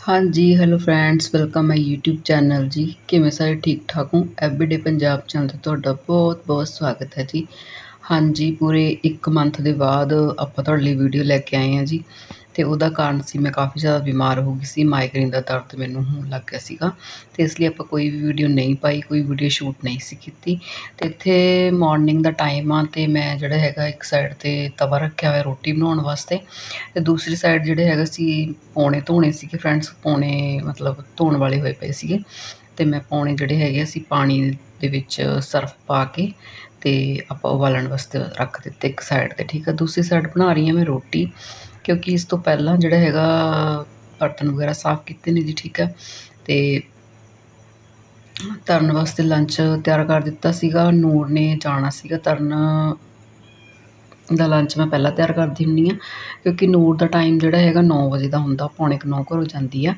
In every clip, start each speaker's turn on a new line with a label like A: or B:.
A: ਹਾਂਜੀ hello friends welcome my YouTube channel ਜੀ। ਕਿਵੇਂ ਸਾਰੇ ਠੀਕ ਠਾਕ ਹੋ? ਐਵਰੀਡੇ ਪੰਜਾਬ ਚੈਨਲ ਤੇ ਤੁਹਾਡਾ ਬਹੁਤ ਬਹੁਤ ਸਵਾਗਤ ਹੈ ਜੀ। ਹਾਂਜੀ, ਪੂਰੇ ਇੱਕ ਮੰਥ ਦੇ ਬਾਅਦ ਆਪਾਂ ਤੁਹਾਡੇ ਲਈ ਵੀਡੀਓ ਲੈ ਕੇ ਆਏ ਹਾਂ ਜੀ। ਅਤੇ ਉਹਦਾ ਕਾਰਨ ਸੀ, ਮੈਂ ਕਾਫੀ ਜ਼ਿਆਦਾ ਬਿਮਾਰ ਹੋ ਗਈ ਸੀ ਮਾਈਗ੍ਰੇਨ ਦਾ ਦਰਦ ਮੈਨੂੰ ਹੋਣ ਲੱਗ ਗਿਆ ਸੀਗਾ। ਅਤੇ ਇਸ ਲਈ ਆਪਾਂ ਕੋਈ ਵੀ ਵੀਡੀਓ ਨਹੀਂ ਪਾਈ, ਕੋਈ ਵੀਡੀਓ ਸ਼ੂਟ ਨਹੀਂ ਸੀ ਕੀਤੀ। ਅਤੇ ਇੱਥੇ ਮਾਰਨਿੰਗ ਦਾ ਟਾਈਮ ਆ ਅਤੇ ਮੈਂ ਜਿਹੜਾ ਹੈਗਾ ਇੱਕ ਸਾਈਡ ਤੇ ਤਵਾ ਰੱਖਿਆ ਹੋਇਆ ਰੋਟੀ ਬਣਾਉਣ ਵਾਸਤੇ। ਅਤੇ ਦੂਸਰੀ ਸਾਈਡ ਜਿਹੜੇ ਹੈਗਾ ਸੀ, ਪੌਣੇ ਧੋਣੇ ਸੀਗੇ ਫਰੈਂਡਸ ਪੌਣੇ ਮਤਲਬ ਧੋਣ ਵਾਲੇ ਹੋਏ ਪਏ ਸੀਗੇ। ਅਤੇ ਮੈਂ ਪੌਣੇ ਜਿਹੜੇ ਹੈਗੇ ਸੀ ਪਾਣੀ ਦੇ ਵਿੱਚ ਸਰਫ ਪਾ ਕੇ ਤੇ ਆਪਾਂ ਉਬਾਲਣ ਵਾਸਤੇ ਰੱਖ ਦਿੱਤੇ ਇੱਕ ਸਾਈਡ ਤੇ, ਠੀਕ ਆ? ਦੂਸਰੀ ਸਾਈਡ ਬਣਾ ਰਹੀ ਹਾਂ ਮੈਂ ਰੋਟੀ, ਕਿਉਂਕਿ ਇਸ ਤੋਂ ਪਹਿਲਾਂ ਜਿਹੜਾ ਹੈਗਾ ਬਰਤਨ ਵਗੈਰਾ ਸਾਫ਼ ਕੀਤੇ ਨੇ ਜੀ, ਠੀਕ ਹੈ ਤੇ ਤਰਨ ਵਾਸਤੇ ਲੰਚ ਤਿਆਰ ਕਰ ਦਿੱਤਾ ਸੀਗਾ, ਨੂਰ ਨੇ ਜਾਣਾ ਸੀਗਾ ਤਰਨ ਦਾ ਲੰਚ ਮੈਂ ਪਹਿਲਾਂ ਤਿਆਰ ਕਰਦੀ ਹੁੰਦੀ ਆ ਕਿਉਂਕਿ ਨੂਰ ਦਾ ਟਾਈਮ ਜਿਹੜਾ ਹੈਗਾ 9 ਵਜੇ ਦਾ ਹੁੰਦਾ, ਪੌਣੇ ਕੁ 9 ਘਰੋਂ ਜਾਂਦੀ ਆ।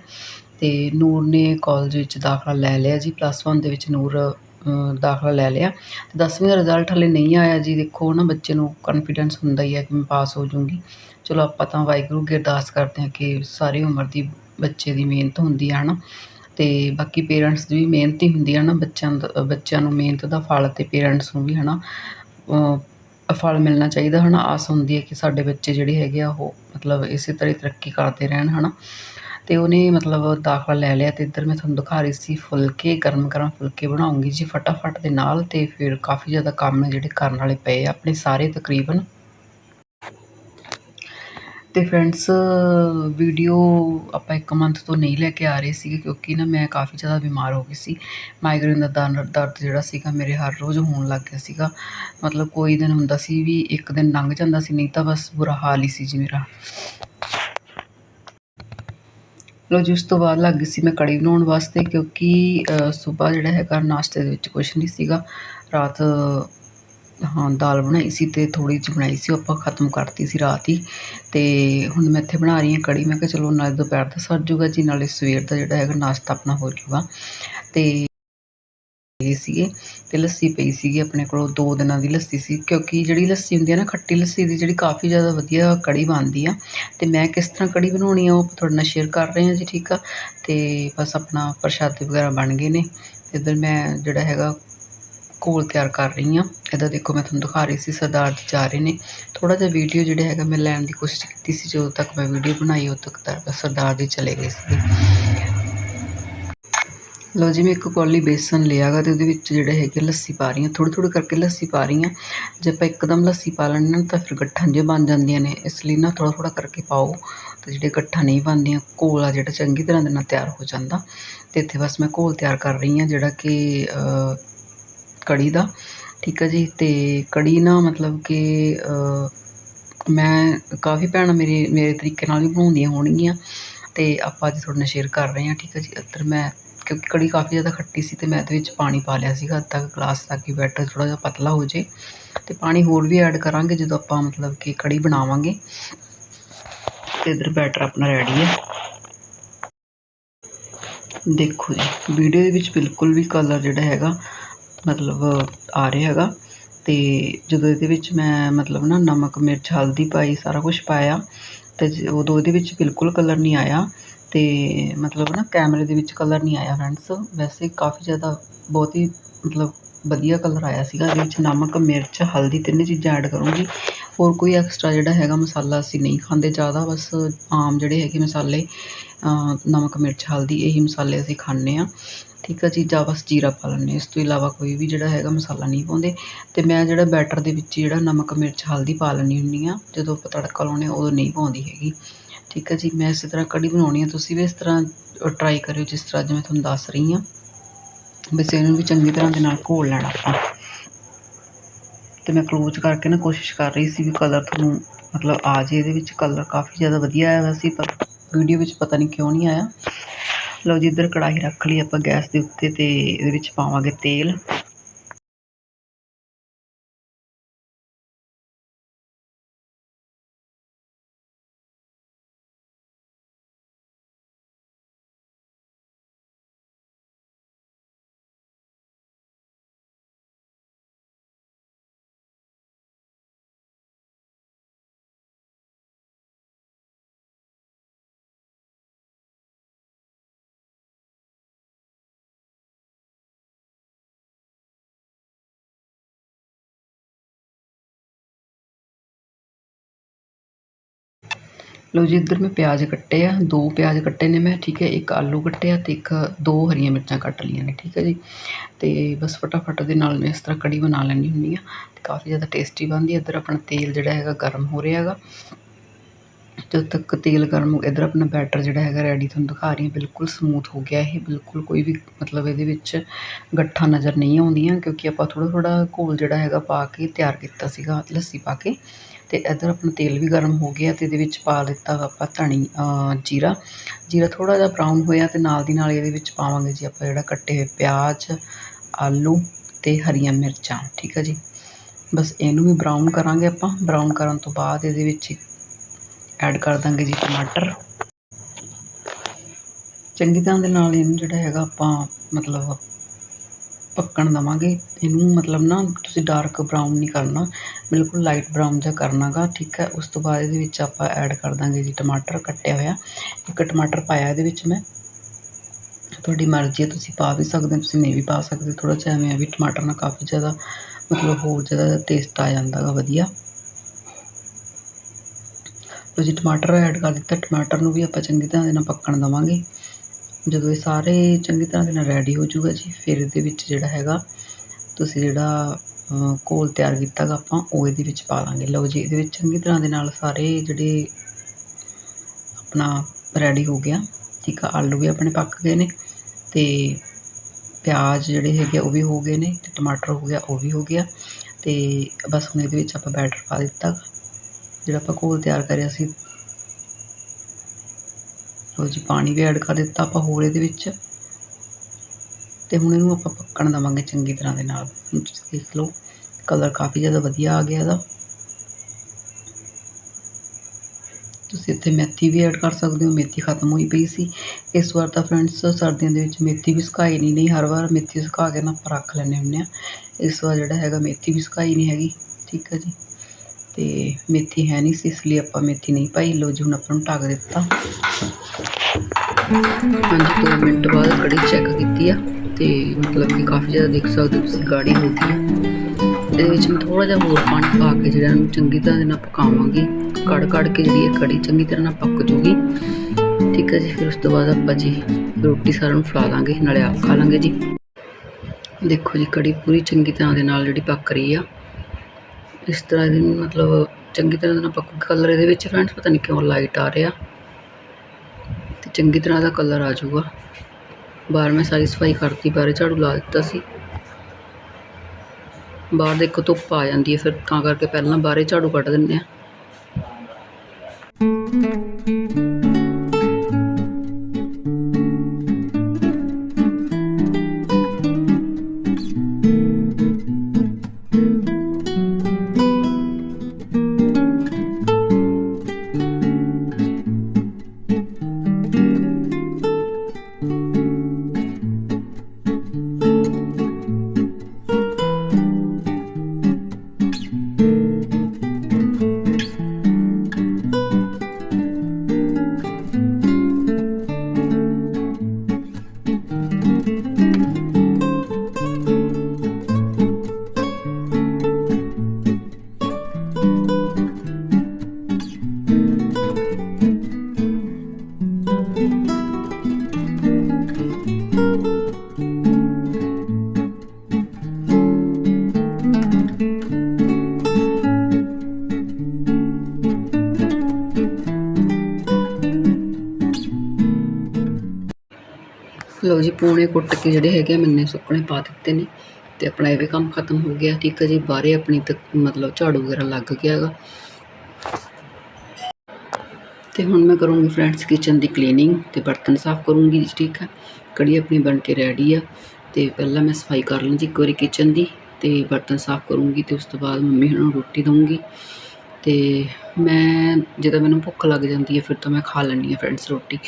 A: ਤੇ ਨੂਰ ਨੇ ਕਾਲਜ ਵਿੱਚ ਦਾਖਲਾ ਲੈ ਲਿਆ ਜੀ ਪਲੱਸ 1 ਦੇ ਵਿੱਚ ਨੂਰ ਦਾਖਲਾ ਲੈ ਲਿਆ। ਅਤੇ ਦਸਵੀਂ ਦਾ ਰਿਜ਼ਲਟ ਹਲੇ ਨਹੀਂ ਆਇਆ ਜੀ। ਦੇਖੋ ਨਾ ਬੱਚੇ ਨੂੰ ਕੌਨਫੀਡੈਂਸ ਹੁੰਦਾ ਹੀ ਹੈ ਕਿ ਮੈਂ ਪਾਸ ਹੋ ਜੂੰਗੀ ਚਲੋ ਆਪਾਂ ਤਾਂ ਵਾਹਿਗੁਰੂ ਅੱਗੇ ਅਰਦਾਸ ਕਰਦੇ ਹਾਂ ਕਿ ਸਾਰੀ ਉਮਰ ਦੀ ਬੱਚੇ ਦੀ ਮਿਹਨਤ ਹੁੰਦੀ ਆ ਹੈ ਨਾ ਅਤੇ ਬਾਕੀ ਪੇਰੈਂਟਸ ਦੀ ਵੀ ਮਿਹਨਤ ਹੀ ਹੁੰਦੀ ਹੈ ਨਾ ਬੱਚਿਆਂ ਦਾ, ਬੱਚਿਆਂ ਨੂੰ ਮਿਹਨਤ ਦਾ ਫਲ ਅਤੇ ਪੇਰੈਂਟਸ ਨੂੰ ਵੀ ਹੈ ਨਾ ਫਲ ਮਿਲਣਾ ਚਾਹੀਦਾ ਹੈ ਨਾ ਆਸ ਹੁੰਦੀ ਹੈ ਕਿ ਸਾਡੇ ਬੱਚੇ ਜਿਹੜੇ ਹੈਗੇ ਆ, ਉਹ ਮਤਲਬ ਇਸੇ ਤਰ੍ਹਾਂ ਹੀ ਤਰੱਕੀ ਕਰਦੇ ਰਹਿਣ ਹੈ ਨਾ ਅਤੇ ਉਹਨੇ ਮਤਲਬ ਦਾਖਲਾ ਲੈ ਲਿਆ ਅਤੇ ਇੱਧਰ ਮੈਂ ਤੁਹਾਨੂੰ ਦਿਖਾ ਰਹੀ ਸੀ ਫੁਲਕੇ, ਗਰਮ ਗਰਮ ਫੁਲਕੇ ਬਣਾਉਂਗੀ ਜੀ ਫਟਾਫਟ ਦੇ ਨਾਲ ਅਤੇ ਫਿਰ ਕਾਫੀ ਜ਼ਿਆਦਾ ਕੰਮ ਜਿਹੜੇ ਕਰਨ ਵਾਲੇ ਪਏ ਆ ਆਪਣੇ ਸਾਰੇ ਤਕਰੀਬਨ। ਤੇ ਫਰੈਂਡਸ ਵੀਡੀਓ ਆਪਾਂ ਇੱਕ ਮੰਥ ਤੋਂ ਨਹੀਂ ਲੈ ਕੇ ਆ ਰਹੇ ਸੀਗੇ ਕਿਉਂਕਿ ਨਾ ਮੈਂ ਕਾਫੀ ਜ਼ਿਆਦਾ ਬਿਮਾਰ ਹੋ ਗਈ ਸੀ। ਮਾਈਗ੍ਰੇਨ ਦਾ ਦਰ ਦਰਦ ਜਿਹੜਾ ਸੀਗਾ ਮੇਰੇ ਹਰ ਰੋਜ਼ ਹੋਣ ਲੱਗ ਗਿਆ ਸੀਗਾ। ਮਤਲਬ ਕੋਈ ਦਿਨ ਹੁੰਦਾ ਸੀ ਵੀ ਇੱਕ ਦਿਨ ਲੰਘ ਜਾਂਦਾ ਸੀ, ਨਹੀਂ ਤਾਂ ਬਸ ਬੁਰਾ ਹਾਲ ਹੀ ਸੀ ਜੀ ਮੇਰਾ। ਲੋ ਜੀ, ਉਸ ਤੋਂ ਬਾਅਦ ਲੱਗ ਗਈ ਸੀ ਮੈਂ ਕੜੀ ਬਣਾਉਣ ਵਾਸਤੇ, ਕਿਉਂਕਿ ਸਵੇਰ ਜਿਹੜਾ ਹੈਗਾ, ਨਾਸ਼ਤੇ ਦੇ ਵਿੱਚ ਕੁਝ ਨਹੀਂ ਸੀਗਾ। ਰਾਤ, ਹਾਂ, ਦਾਲ ਬਣਾਈ ਸੀ ਤੇ ਥੋੜੀ ਜਿਹੀ ਬਣਾਈ ਸੀ ਆਪਾਂ ਖਤਮ ਕਰਤੀ ਸੀ ਰਾਤ ਹੀ। ਤੇ ਹੁਣ ਮੈਂ ਇੱਥੇ ਬਣਾ ਰਹੀ ਹਾਂ ਕੜੀ ਮੈਂ ਕਿਹਾ ਚਲੋ, ਨਾਲੇ ਦੁਪਹਿਰ ਦਾ ਸਰ ਜੂਗਾ ਜੀ, ਨਾਲੇ ਸਵੇਰ ਦਾ ਜਿਹੜਾ ਹੈਗਾ, ਨਾਸ਼ਤਾ ਆਪਣਾ ਹੋ ਜੂਗਾ। ਤੇ ਗਏ ਸੀਗੇ ਤੇ ਲੱਸੀ ਪਈ ਸੀਗੀ ਆਪਣੇ ਕੋਲ, ਦੋ ਦਿਨਾਂ ਦੀ ਲੱਸੀ ਸੀ ਕਿਉਂਕਿ ਜਿਹੜੀ ਲੱਸੀ ਹੁੰਦੀ ਹੈ ਨਾ, ਖੱਟੀ ਲੱਸੀ ਦੀ ਜਿਹੜੀ ਕਾਫੀ ਜ਼ਿਆਦਾ ਵਧੀਆ ਕੜੀ ਬਣਦੀ ਆ। ਤੇ ਮੈਂ ਕਿਸ ਤਰ੍ਹਾਂ ਕੜੀ ਬਣਾਉਣੀ ਆ ਉਹ ਤੁਹਾਡੇ ਨਾਲ ਸ਼ੇਅਰ ਕਰ ਰਹੇ ਹਾਂ ਜੀ, ਠੀਕ ਆ? ਤੇ ਬਸ ਆਪਣਾ ਪ੍ਰਸ਼ਾਦੇ ਵਗੈਰਾ ਬਣ ਗਏ ਨੇ। ਇਧਰ ਮੈਂ ਜਿਹੜਾ ਹੈਗਾ ਘੋਲ ਤਿਆਰ ਕਰ ਰਹੀ ਹਾਂ ਇਹਦਾ ਦੇਖੋ ਮੈਂ ਤੁਹਾਨੂੰ ਦਿਖਾ ਰਹੀ ਸੀ, ਸਰਦਾਰ ਜੀ ਜਾ ਰਹੇ ਨੇ। ਥੋੜਾ ਜਿਹਾ ਵੀਡੀਓ ਜਿਹੜਾ ਹੈਗਾ ਮੈਂ ਲੈਣ ਦੀ ਕੋਸ਼ਿਸ਼ ਕੀਤੀ ਸੀ, ਜਦੋਂ ਤੱਕ ਮੈਂ ਵੀਡੀਓ ਬਣਾਈ, ਉਦੋਂ ਤੱਕ ਤਾਂ ਸਰਦਾਰ ਜੀ ਚਲੇ ਗਏ ਸੀ ਲਓ ਜੀ, ਮੈਂ ਇੱਕ ਕੌਲੀ ਬੇਸਨ ਲਿਆਗਾ ਤੇ ਉਹਦੇ ਵਿੱਚ ਜਿਹੜੇ ਹੈਗੇ ਲੱਸੀ ਪਾ ਰਹੀ ਹਾਂ। ਥੋੜ੍ਹੀ ਥੋੜ੍ਹੀ ਕਰਕੇ ਲੱਸੀ ਪਾ ਰਹੀ ਹਾਂ। ਜੇ ਆਪਾਂ ਇੱਕਦਮ ਲੱਸੀ ਪਾ ਲੈਣੀ ਨਾ ਤਾਂ ਫਿਰ ਗੱਠਾਂ ਜਿਹੀਆਂ ਬਣ ਜਾਂਦੀਆਂ ਨੇ। ਇਸ ਲਈ ਨਾ ਥੋੜ੍ਹਾ ਥੋੜ੍ਹਾ ਕਰਕੇ ਪਾਓ ਤੇ ਜਿਹੜੇ ਗੱਠਾਂ ਨਹੀਂ ਬਣਦੀਆਂ, ਘੋਲ ਆ ਜਿਹੜਾ ਚੰਗੀ ਤਰ੍ਹਾਂ ਦੇ ਨਾਲ ਤਿਆਰ ਹੋ ਜਾਂਦਾ। ਤੇ ਇੱਥੇ ਬਸ ਮੈਂ ਘੋਲ ਤਿਆਰ ਕਰ ਰਹੀ ਹਾਂ ਜਿਹੜਾ ਕਿ ਕੜੀ ਦਾ। ਠੀਕ ਹੈ ਜੀ? ਤੇ ਕੜੀ ਨਾ ਮਤਲਬ ਕਿ ਮੈਂ ਕਾਫੀ ਭੈਣਾਂ ਮੇਰੇ ਮੇਰੇ ਤਰੀਕੇ ਨਾਲ ਵੀ ਬਣਾਉਂਦੀਆਂ ਹੋਣਗੀਆਂ। ਤੇ ਆਪਾਂ ਅੱਜ ਤੁਹਾਡੇ ਨਾਲ ਸ਼ੇਅਰ ਕਰ ਰਹੇ ਹਾਂ। ਠੀਕ ਹੈ ਜੀ? ਇੱਧਰ ਮੈਂ ਕਿਉਂਕਿ ਕੜੀ ਕਾਫੀ ਜ਼ਿਆਦਾ ਖੱਟੀ ਸੀ ਅਤੇ ਮੈਂ ਇਹਦੇ ਵਿੱਚ ਪਾਣੀ ਪਾ ਲਿਆ ਸੀਗਾ, ਅੱਧਾ ਗਲਾਸ ਤਾਂ ਕਿ ਬੈਟਰ ਥੋੜ੍ਹਾ ਜਿਹਾ ਪਤਲਾ ਹੋ ਜੇ ਅਤੇ ਪਾਣੀ ਹੋਰ ਵੀ ਐਡ ਕਰਾਂਗੇ ਜਦੋਂ ਆਪਾਂ ਮਤਲਬ ਕਿ ਕੜੀ ਬਣਾਵਾਂਗੇ। ਤੇ ਇਧਰ ਬੈਟਰ ਆਪਣਾ ਰੈਡੀ ਹੈ। ਦੇਖੋ ਜੀ, ਵੀਡੀਓ ਦੇ ਵਿੱਚ ਬਿਲਕੁਲ ਵੀ ਕਲਰ ਜਿਹੜਾ ਹੈਗਾ, ਮਤਲਬ ਆ ਰਿਹਾ ਹੈਗਾ। ਤੇ ਜਦੋਂ ਇਹਦੇ ਵਿੱਚ ਮੈਂ ਮਤਲਬ ਨਾ ਨਮਕ, ਮਿਰਚ, ਹਲਦੀ ਪਾਈ, ਸਾਰਾ ਕੁਝ ਪਾਇਆ, ਤੇ ਉਦੋਂ ਇਹਦੇ ਵਿੱਚ ਬਿਲਕੁਲ ਕਲਰ ਨਹੀਂ ਆਇਆ। ਅਤੇ ਮਤਲਬ ਨਾ ਕੈਮਰੇ ਦੇ ਵਿੱਚ ਕਲਰ ਨਹੀਂ ਆਇਆ ਫਰੈਂਡਸ ਵੈਸੇ ਕਾਫੀ ਜ਼ਿਆਦਾ ਬਹੁਤ ਹੀ ਮਤਲਬ ਵਧੀਆ ਕਲਰ ਆਇਆ ਸੀਗਾ, ਇਹਦੇ ਵਿੱਚ ਨਮਕ, ਮਿਰਚ, ਹਲਦੀ ਤਿੰਨੇ ਚੀਜ਼ਾਂ ਐਡ ਕਰੂੰਗੀ। ਹੋਰ ਕੋਈ ਐਕਸਟਰਾ ਜਿਹੜਾ ਹੈਗਾ ਮਸਾਲਾ ਅਸੀਂ ਨਹੀਂ ਖਾਂਦੇ ਜ਼ਿਆਦਾ, ਬਸ ਆਮ ਜਿਹੜੇ ਹੈਗੇ ਮਸਾਲੇ ਨਮਕ, ਮਿਰਚ, ਹਲਦੀ ਇਹੀ ਮਸਾਲੇ ਅਸੀਂ ਖਾਂਦੇ ਆ ਠੀਕ ਆ ਜੀ, ਜਾਂ ਬਸ ਜੀਰਾ ਪਾ ਲੈਂਦੇ ਇਸ ਤੋਂ ਇਲਾਵਾ ਕੋਈ ਵੀ ਜਿਹੜਾ ਹੈਗਾ ਮਸਾਲਾ ਨਹੀਂ ਪਾਉਂਦੇ। ਤੇ ਮੈਂ ਜਿਹੜਾ ਬੈਟਰ ਦੇ ਵਿੱਚ ਜਿਹੜਾ ਨਮਕ, ਮਿਰਚ, ਹਲਦੀ ਪਾ ਲੈਣੀ ਹੁੰਦੀ ਆ ਜਦੋਂ ਆਪਾਂ ਤੜਕਾ ਲਾਉਣੇ ਉਦੋਂ ਨਹੀਂ ਪਾਉਂਦੀ ਹੈਗੀ। ਠੀਕ ਹੈ ਜੀ, ਮੈਂ ਇਸੇ ਤਰ੍ਹਾਂ ਕੜੀ ਬਣਾਉਣੀ ਆ। ਤੁਸੀਂ ਵੀ ਇਸ ਤਰ੍ਹਾਂ ਟਰਾਈ ਕਰਿਓ ਜਿਸ ਤਰ੍ਹਾਂ ਜਿਵੇਂ ਤੁਹਾਨੂੰ ਦੱਸ ਰਹੀ ਹਾਂ ਬਸ ਇਹਨੂੰ ਵੀ ਚੰਗੀ ਤਰ੍ਹਾਂ ਦੇ ਨਾਲ ਘੋਲ ਲੈਣਾ ਆਪਾਂ। ਤੇ ਮੈਂ ਕਲੋਜ਼ ਕਰਕੇ ਨਾ ਕੋਸ਼ਿਸ਼ ਕਰ ਰਹੀ ਸੀ ਵੀ ਕਲਰ ਤੁਹਾਨੂੰ, ਮਤਲਬ ਆ ਜੇ ਇਹਦੇ ਵਿੱਚ ਕਲਰ ਕਾਫੀ ਜ਼ਿਆਦਾ ਵਧੀਆ ਆਇਆ ਸੀ, ਪਰ ਵੀਡੀਓ ਵਿੱਚ ਪਤਾ ਨਹੀਂ ਕਿਉਂ ਨਹੀਂ ਆਇਆ। ਲਓ ਜੀ, ਇੱਧਰ ਕੜਾਹੀ ਰੱਖ ਲਈ ਆਪਾਂ ਗੈਸ ਦੇ ਉੱਤੇ ਤੇ ਇਹਦੇ ਵਿੱਚ ਪਾਵਾਂਗੇ ਤੇਲ। ਲਓ ਜੀ, ਇੱਧਰ ਮੈਂ ਪਿਆਜ਼ ਕੱਟੇ ਆ, ਦੋ ਪਿਆਜ਼ ਕੱਟੇ ਨੇ ਮੈਂ, ਠੀਕ ਹੈ, ਇੱਕ ਆਲੂ ਕੱਟਿਆ ਅਤੇ ਇੱਕ ਦੋ ਹਰੀਆਂ ਮਿਰਚਾਂ ਕੱਟ ਲਈਆਂ ਨੇ, ਠੀਕ ਹੈ ਜੀ। ਅਤੇ ਬਸ ਫਟਾਫਟ ਦੇ ਨਾਲ ਮੈਂ ਇਸ ਤਰ੍ਹਾਂ ਕੜੀ ਬਣਾ ਲੈਂਦੀ ਹੁੰਦੀ ਆ ਅਤੇ ਕਾਫੀ ਜ਼ਿਆਦਾ ਟੇਸਟੀ ਬਣਦੀ ਇੱਧਰ ਆਪਣਾ ਤੇਲ ਜਿਹੜਾ ਹੈਗਾ ਗਰਮ ਹੋ ਰਿਹਾ ਹੈਗਾ। ਜਦੋਂ ਤੱਕ ਤੇਲ ਗਰਮ ਇੱਧਰ ਆਪਣਾ ਬੈਟਰ ਜਿਹੜਾ ਹੈਗਾ ਰੈਡੀ ਤੁਹਾਨੂੰ ਦਿਖਾ ਰਹੀ ਹਾਂ, ਬਿਲਕੁਲ ਸਮੂਥ ਹੋ ਗਿਆ ਇਹ, ਬਿਲਕੁਲ ਕੋਈ ਵੀ ਮਤਲਬ ਇਹਦੇ ਵਿੱਚ ਗੱਠਾਂ ਨਜ਼ਰ ਨਹੀਂ ਆਉਂਦੀਆਂ ਕਿਉਂਕਿ ਆਪਾਂ ਥੋੜ੍ਹਾ ਥੋੜ੍ਹਾ ਘੋਲ ਜਿਹੜਾ ਹੈਗਾ ਪਾ ਕੇ ਤਿਆਰ ਕੀਤਾ ਸੀਗਾ, ਲੱਸੀ ਪਾ ਕੇ। ਅਤੇ ਇੱਧਰ ਆਪਣਾ ਤੇਲ ਵੀ ਗਰਮ ਹੋ ਗਿਆ ਅਤੇ ਇਹਦੇ ਵਿੱਚ ਪਾ ਦਿੱਤਾ ਆਪਾਂ ਧਣੀ ਜੀਰਾ। ਜੀਰਾ ਥੋੜ੍ਹਾ ਜਿਹਾ ਬਰਾਊਨ ਹੋਇਆ ਅਤੇ ਨਾਲ ਦੀ ਨਾਲ ਇਹਦੇ ਵਿੱਚ ਪਾਵਾਂਗੇ ਜੀ ਆਪਾਂ ਜਿਹੜਾ ਕੱਟੇ ਹੋਏ ਪਿਆਜ਼, ਆਲੂ ਅਤੇ ਹਰੀਆਂ ਮਿਰਚਾਂ, ਠੀਕ ਹੈ ਜੀ? ਬਸ ਇਹਨੂੰ ਵੀ ਬਰਾਊਨ ਕਰਾਂਗੇ ਆਪਾਂ। ਬਰਾਊਨ ਕਰਨ ਤੋਂ ਬਾਅਦ ਇਹਦੇ ਵਿੱਚ ਐਡ ਕਰ ਦਾਂਗੇ ਜੀ ਟਮਾਟਰ। ਚੰਗੀ ਤਰ੍ਹਾਂ ਦੇ ਨਾਲ ਇਹਨੂੰ ਜਿਹੜਾ ਹੈਗਾ ਆਪਾਂ ਮਤਲਬ ਪੱਕਣ ਦੇਵਾਂਗੇ। ਇਹਨੂੰ ਮਤਲਬ ਨਾ ਤੁਸੀਂ ਡਾਰਕ ਬਰਾਊਨ ਨਹੀਂ ਕਰਨਾ। ਬਿਲਕੁਲ ਲਾਈਟ ਬਰਾਊਨ ਜਿਹਾ ਕਰਨਾ ਗਾ ਠੀਕ ਹੈ? ਉਸ ਤੋਂ ਬਾਅਦ ਇਹਦੇ ਵਿੱਚ ਆਪਾਂ ਐਡ ਕਰ ਦਾਂਗੇ ਜੀ ਟਮਾਟਰ ਕੱਟਿਆ ਹੋਇਆ। ਇੱਕ ਟਮਾਟਰ ਪਾਇਆ ਇਹਦੇ ਵਿੱਚ ਮੈਂ। ਤੁਹਾਡੀ ਮਰਜ਼ੀ ਹੈ, ਤੁਸੀਂ ਪਾ ਵੀ ਸਕਦੇ ਹੋ, ਤੁਸੀਂ ਨਹੀਂ ਵੀ ਪਾ ਸਕਦੇ। ਥੋੜ੍ਹਾ ਜਿਹਾ ਐਵੇਂ ਵੀ ਟਮਾਟਰ ਨਾਲ ਕਾਫੀ ਜ਼ਿਆਦਾ, ਮਤਲਬ ਹੋਰ ਜ਼ਿਆਦਾ ਟੇਸਟ ਆ ਜਾਂਦਾ ਗਾ ਵਧੀਆ। ਲਓ ਜੀ, ਟਮਾਟਰ ਐਡ ਕਰ ਦਿੱਤਾ। ਟਮਾਟਰ ਨੂੰ ਵੀ ਆਪਾਂ ਚੰਗੀ ਤਰ੍ਹਾਂ ਦੇ ਨਾਲ ਪੱਕਣ ਦੇਵਾਂਗੇ। ਜਦੋਂ ਇਹ ਸਾਰੇ ਚੰਗੀ ਤਰ੍ਹਾਂ ਦੇ ਨਾਲ ਰੈਡੀ ਹੋ ਜਾਊਗਾ ਜੀ, ਫਿਰ ਇਹਦੇ ਵਿੱਚ ਜਿਹੜਾ ਹੈਗਾ ਤੁਸੀਂ ਜਿਹੜਾ ਘੋਲ ਤਿਆਰ ਕੀਤਾ ਗਾ ਆਪਾਂ, ਉਹ ਇਹਦੇ ਵਿੱਚ ਪਾ ਲਾਂਗੇ। ਲਓ ਜੀ, ਇਹਦੇ ਵਿੱਚ ਚੰਗੀ ਤਰ੍ਹਾਂ ਦੇ ਨਾਲ ਸਾਰੇ ਜਿਹੜੇ ਆਪਣਾ ਰੈਡੀ ਹੋ ਗਿਆ, ਠੀਕ ਆ, ਆਲੂ ਵੀ ਆਪਣੇ ਪੱਕ ਗਏ ਨੇ ਤੇ ਪਿਆਜ਼ ਜਿਹੜੇ ਹੈਗੇ ਉਹ ਵੀ ਹੋ ਗਏ ਨੇ ਤੇ ਟਮਾਟਰ ਹੋ ਗਿਆ, ਉਹ ਵੀ ਹੋ ਗਿਆ ਤੇ ਬਸ ਹੁਣ ਇਹਦੇ ਵਿੱਚ ਆਪਾਂ ਬੈਟਰ ਪਾ ਦਿੱਤਾ। ਗਾ ਜਿਹੜਾ ਆਪਾਂ ਘੋਲ ਤਿਆਰ ਕਰਿਆ ਸੀ ਲਓ ਜੀ, ਪਾਣੀ ਵੀ ਐਡ ਕਰ ਦਿੱਤਾ ਆਪਾਂ ਹੋਰ ਇਹਦੇ ਵਿੱਚ। ਤੇ ਹੁਣ ਇਹਨੂੰ ਆਪਾਂ ਪੱਕਣ ਦੇਵਾਂਗੇ ਚੰਗੀ ਤਰ੍ਹਾਂ ਦੇ ਨਾਲ। ਹੁਣ ਤੁਸੀਂ ਦੇਖ ਲਓ ਕਲਰ ਕਾਫੀ ਜ਼ਿਆਦਾ ਵਧੀਆ ਆ ਗਿਆ ਇਹਦਾ। ਤੁਸੀਂ ਇੱਥੇ ਮੇਥੀ ਵੀ ਐਡ ਕਰ ਸਕਦੇ ਹੋ, ਮੇਥੀ ਖਤਮ ਹੋਈ ਪਈ ਸੀ। ਇਸ ਵਾਰ ਤਾਂ ਫਰੈਂਡਸ ਸਰਦੀਆਂ ਦੇ ਵਿੱਚ ਮੇਥੀ ਵੀ ਸੁਕਾਈ ਨਹੀਂ ਨਹੀਂ ਹਰ ਵਾਰ ਮੇਥੀ ਸੁਕਾ ਕੇ ਨਾ ਆਪਾਂ ਰੱਖ ਲੈਂਦੇ ਹੁੰਦੇ ਆ ਇਸ ਵਾਰ ਜਿਹੜਾ ਹੈਗਾ ਮੇਥੀ ਵੀ ਸੁਕਾਈ ਨਹੀਂ ਹੈਗੀ, ਠੀਕ ਹੈ ਜੀ। ਤੇ ਮੇਥੀ ਹੈ ਨਹੀਂ ਸੀ, ਇਸ ਲਈ ਆਪਾਂ ਮੇਥੀ ਨਹੀਂ ਪਾਈ। ਲਓ ਜੀ, ਹੁਣ ਆਪਾਂ ਨੂੰ ਢੱਕ ਦਿੱਤਾ। ਹਾਂਜੀ, ਦੋ ਮਿੰਟ ਬਾਅਦ ਕੜੀ ਚੈੱਕ ਕੀਤੀ ਆ ਤੇ ਮਤਲਬ ਕਿ ਕਾਫੀ ਜ਼ਿਆਦਾ ਦੇਖ ਸਕਦੇ ਹੋ ਤੁਸੀਂ, ਗਾੜੀ ਹੋ ਗਈ ਆ। ਇਹਦੇ ਵਿੱਚ ਮੈਂ ਥੋੜਾ ਜਿਹਾ ਹੋਰ ਪਾਣੀ ਪਾ ਕੇ ਜਿਹੜਾ ਇਹਨੂੰ ਚੰਗੀ ਤਰ੍ਹਾਂ ਦੇ ਨਾਲ ਪਕਾਵਾਂਗੀ। ਕੜ ਕੜ ਕੇ ਜਿਹੜੀ ਇਹ ਕੜੀ ਚੰਗੀ ਤਰ੍ਹਾਂ ਨਾਲ ਪੱਕ ਜੂਗੀ। ਠੀਕ ਹੈ ਜੀ, ਫਿਰ ਉਸ ਤੋਂ ਬਾਅਦ ਆਪਾਂ ਜੀ ਰੋਟੀ ਸਾਰਿਆਂ ਨੂੰ ਫਲਾ ਦਾਂਗੇ, ਨਾਲੇ ਆਪ ਖਾ ਲਾਂਗੇ ਜੀ। ਦੇਖੋ ਜੀ, ਕੜੀ ਪੂਰੀ ਚੰਗੀ ਤਰ੍ਹਾਂ ਦੇ ਨਾਲ ਜਿਹੜੀ ਪੱਕ ਰਹੀ ਆ। ਇਸ ਤਰ੍ਹਾਂ ਦੀ ਮਤਲਬ ਚੰਗੀ ਤਰ੍ਹਾਂ ਨਾਲ ਪੱਕੂ ਕਲਰ ਇਹਦੇ ਵਿੱਚ ਫਰੈਂਡਸ ਪਤਾ ਨਹੀਂ ਕਿਉਂ ਲਾਈਟ ਆ ਰਿਹਾ। ਤੇ ਚੰਗੀ ਤਰ੍ਹਾਂ ਦਾ ਕਲਰ ਆ ਜਾਊਗਾ। ਬਾਹਰ ਮੈਂ ਸਾਰੀ ਸਫ਼ਾਈ ਕਰਤੀ, ਬਾਹਰ ਝਾੜੂ ਲਾ ਦਿੱਤਾ ਸੀ। ਬਾਹਰ ਦੇਖੋ ਧੁੱਪ ਆ ਜਾਂਦੀ ਹੈ, ਫਿਰ ਤਾਂ ਕਰਕੇ ਪਹਿਲਾਂ ਬਾਹਰੇ ਝਾੜੂ ਕੱਢ ਦਿੰਦੇ ਆ ਪੂਣੇ ਕੁੱਟ ਕੇ ਜਿਹੜੇ ਹੈਗੇ ਆ ਮੈਨੇ ਸੁੱਕਣੇ ਪਾ ਦਿੱਤੇ ਨੇ ਤੇ ਆਪਣਾ ਇਹ ਵੀ ਕੰਮ ਖਤਮ ਹੋ ਗਿਆ। ਠੀਕ ਹੈ ਜੀ, ਬਾਹਰੇ ਆਪਣੀ ਤੱਕ ਮਤਲਬ ਝਾੜੂ ਵਗੈਰਾ ਲੱਗ ਗਿਆ ਹੈਗਾ। ਤੇ ਹੁਣ ਮੈਂ ਕਰੂੰਗੀ ਫਰੈਂਡਸ ਕਿਚਨ ਦੀ ਕਲੀਨਿੰਗ ਤੇ ਬਰਤਨ ਸਾਫ਼ ਕਰੂੰਗੀ ਜੀ, ਠੀਕ ਹੈ ਕੜੀ ਆਪਣੀ ਬਣ ਕੇ ਰੈਡੀ ਆ ਤੇ ਪਹਿਲਾਂ ਮੈਂ ਸਫ਼ਾਈ ਕਰ ਲਾਂ ਜੀ ਇੱਕ ਵਾਰੀ ਕਿਚਨ ਦੀ ਤੇ ਬਰਤਨ ਸਾਫ਼ ਕਰੂੰਗੀ ਤੇ ਉਸ ਤੋਂ ਬਾਅਦ ਮੰਮੀ ਨੂੰ ਰੋਟੀ ਦਊਂਗੀ। ਅਤੇ ਮੈਂ ਜਦੋਂ ਮੈਨੂੰ ਭੁੱਖ ਲੱਗ ਜਾਂਦੀ ਹੈ, ਫਿਰ ਤਾਂ ਮੈਂ ਖਾ ਲੈਂਦੀ ਹਾਂ ਫਰੈਂਡਸ ਰੋਟੀ।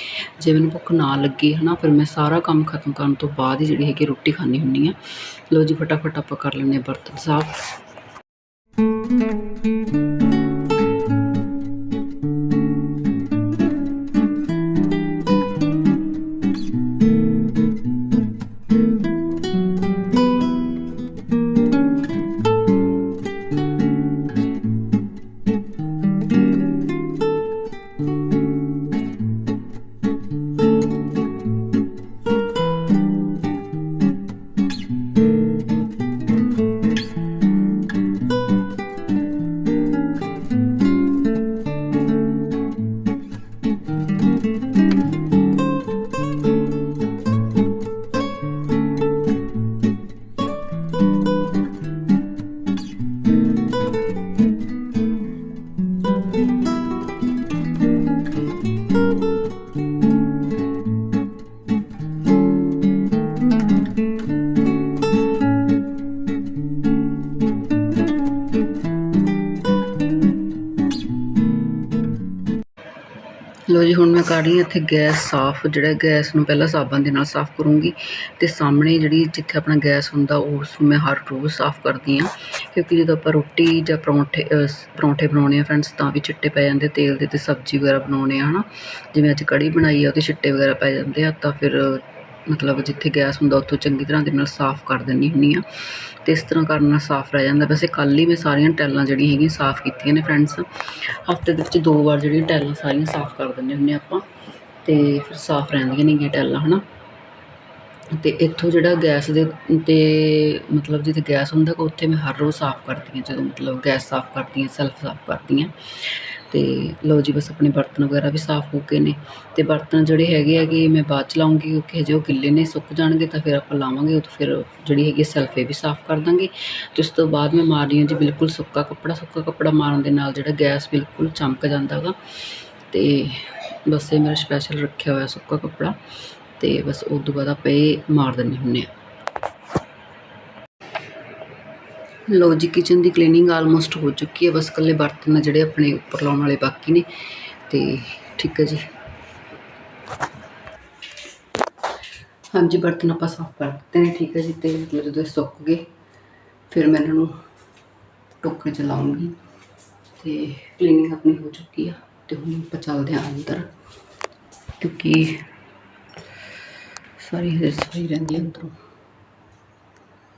A: ਜੇ ਮੈਨੂੰ ਭੁੱਖ ਨਾ ਲੱਗੀ ਹੈ ਨਾ ਫਿਰ ਮੈਂ ਸਾਰਾ ਕੰਮ ਖਤਮ ਕਰਨ ਤੋਂ ਬਾਅਦ ਹੀ ਜਿਹੜੀ ਹੈਗੀ ਰੋਟੀ ਖਾਂਦੀ ਹੁੰਦੀ ਹਾਂ। ਲਓ ਜੀ, ਫਟਾਫਟ ਆਪਾਂ ਕਰ ਲੈਂਦੇ ਹਾਂ ਬਰਤਨ ਸਾਫ਼। ਕਰ ਰਹੀ ਹਾਂ ਇੱਥੇ ਗੈਸ ਸਾਫ਼, ਜਿਹੜਾ ਗੈਸ ਨੂੰ ਪਹਿਲਾਂ ਸਾਬਣ ਦੇ ਨਾਲ ਸਾਫ਼ ਕਰੂੰਗੀ ਤੇ ਸਾਹਮਣੇ ਜਿਹੜੀ ਜਿੱਥੇ ਆਪਣਾ ਗੈਸ ਹੁੰਦਾ, ਉਸ ਨੂੰ ਮੈਂ ਹਰ ਰੋਜ਼ ਸਾਫ਼ ਕਰਦੀ ਹਾਂ ਕਿਉਂਕਿ ਜਦੋਂ ਆਪਾਂ ਰੋਟੀ ਜਾਂ ਪਰੌਂਠੇ ਪਰੌਂਠੇ ਬਣਾਉਣੇ ਆ ਫਰੈਂਡਸ ਤਾਂ ਵੀ ਚਿੱਟੇ ਪੈ ਜਾਂਦੇ, ਤੇਲ ਦੇ ਤੇ ਸਬਜ਼ੀ ਵਗੈਰਾ ਬਣਾਉਣੇ ਆ ਹਨਾ। ਜਿਵੇਂ ਅੱਜ ਕੜੀ ਬਣਾਈ ਆ, ਉਹਦੇ ਚਿੱਟੇ ਵਗੈਰਾ ਪੈ ਜਾਂਦੇ ਆ, ਤਾਂ ਫਿਰ ਮਤਲਬ ਜਿੱਥੇ ਗੈਸ ਹੁੰਦਾ, ਉੱਥੋਂ ਚੰਗੀ ਤਰ੍ਹਾਂ ਦੇ ਨਾਲ ਸਾਫ਼ ਕਰ ਦਿੰਦੀ ਹੁੰਦੀ ਹਾਂ ਅਤੇ ਇਸ ਤਰ੍ਹਾਂ ਕਰਨ ਨਾਲ ਸਾਫ਼ ਰਹਿ ਜਾਂਦਾ। ਵੈਸੇ ਕੱਲ੍ਹ ਹੀ ਮੈਂ ਸਾਰੀਆਂ ਟੈਲਾਂ ਜਿਹੜੀਆਂ ਹੈਗੀਆਂ ਸਾਫ਼ ਕੀਤੀਆਂ ਨੇ ਫਰੈਂਡਸ ਹਫ਼ਤੇ ਦੇ ਵਿੱਚ ਦੋ ਵਾਰ ਜਿਹੜੀਆਂ ਟੈਲਾਂ ਸਾਰੀਆਂ ਸਾਫ਼ ਕਰ ਦਿੰਦੇ ਹੁੰਦੇ ਆਪਾਂ ਅਤੇ ਫਿਰ ਸਾਫ਼ ਰਹਿੰਦੀਆਂ ਨੇਗੀਆਂ ਟੈਲਾਂ ਹੈ ਨਾ ਅਤੇ ਇੱਥੋਂ ਜਿਹੜਾ ਗੈਸ ਦੇ ਅਤੇ ਮਤਲਬ ਜਿੱਥੇ ਗੈਸ ਹੁੰਦਾ ਗਾ ਉੱਥੇ ਮੈਂ ਹਰ ਰੋਜ਼ ਸਾਫ਼ ਕਰਦੀ ਹਾਂ, ਜਦੋਂ ਮਤਲਬ ਗੈਸ ਸਾਫ਼ ਕਰਦੀ ਹਾਂ, ਸੈਲਫ ਸਾਫ਼ ਕਰਦੀ ਹਾਂ। ਅਤੇ ਲਓ ਜੀ ਬਸ ਆਪਣੇ ਬਰਤਨ ਵਗੈਰਾ ਵੀ ਸਾਫ਼ ਹੋ ਗਏ ਨੇ ਅਤੇ ਬਰਤਨ ਜਿਹੜੇ ਹੈਗੇ ਹੈਗੇ ਮੈਂ ਬਾਅਦ ਚ ਲਾਉਂਗੀ, ਕਿਉਂਕਿ ਹਜੇ ਉਹ ਗਿੱਲੇ ਨੇ, ਸੁੱਕ ਜਾਣਗੇ ਤਾਂ ਫਿਰ ਆਪਾਂ ਲਾਵਾਂਗੇ, ਉਹ ਤੋਂ ਫਿਰ ਜਿਹੜੀ ਹੈਗੀ ਸੈਲਫ ਵੀ ਸਾਫ਼ ਕਰ ਦਾਂਗੇ। ਅਤੇ ਉਸ ਤੋਂ ਬਾਅਦ ਮੈਂ ਮਾਰ ਰਹੀ ਹਾਂ ਜੀ ਬਿਲਕੁਲ ਸੁੱਕਾ ਕੱਪੜਾ ਸੁੱਕਾ ਕੱਪੜਾ ਮਾਰਨ ਦੇ ਨਾਲ ਜਿਹੜਾ ਗੈਸ ਬਿਲਕੁਲ ਚਮਕ ਜਾਂਦਾ ਗਾ। ਅਤੇ ਬਸ ਇਹ ਮੇਰਾ ਸਪੈਸ਼ਲ ਰੱਖਿਆ ਹੋਇਆ ਸੁੱਕਾ ਕੱਪੜਾ ਅਤੇ ਬਸ ਉਸ ਤੋਂ ਬਾਅਦ ਆਪਾਂ ਇਹ ਮਾਰ ਦਿੰਦੇ ਹੁੰਦੇ ਹਾਂ। ਲੋ ਜੀ ਕਿਚਨ ਦੀ ਕਲੀਨਿੰਗ ਆਲਮੋਸਟ ਹੋ ਚੁੱਕੀ ਹੈ। ਬਸ ਇਕੱਲੇ ਬਰਤਨ ਆ ਜਿਹੜੇ ਆਪਣੇ ਉੱਪਰ ਲਾਉਣ ਵਾਲੇ ਬਾਕੀ ਨੇ। ਤੇ ਠੀਕ ਹੈ ਜੀ। ਹਾਂਜੀ, ਬਰਤਨ ਆਪਾਂ ਸਾਫ਼ ਕਰ ਦਿੱਤੇ ਨੇ, ਠੀਕ ਹੈ ਜੀ। ਤੇ ਜਦੋਂ ਇਹ ਸੁੱਕ ਗਏ, ਫਿਰ ਮੈਂ ਇਹਨਾਂ ਨੂੰ ਟੋਕਰੇ ਚ ਲਾਉਂਗੀ ਤੇ ਕਲੀਨਿੰਗ ਆਪਣੀ ਹੋ ਚੁੱਕੀ ਆ, ਤੇ ਹੁਣ ਆਪਾਂ ਚੱਲਦੇ ਹਾਂ ਅੰਦਰ। ਕਿਉਂਕਿ ਸਾਰੀ ਹਜੇ ਸਫ਼ਾਈ ਰਹਿੰਦੀ ਹੈ ਅੰਦਰੋਂ।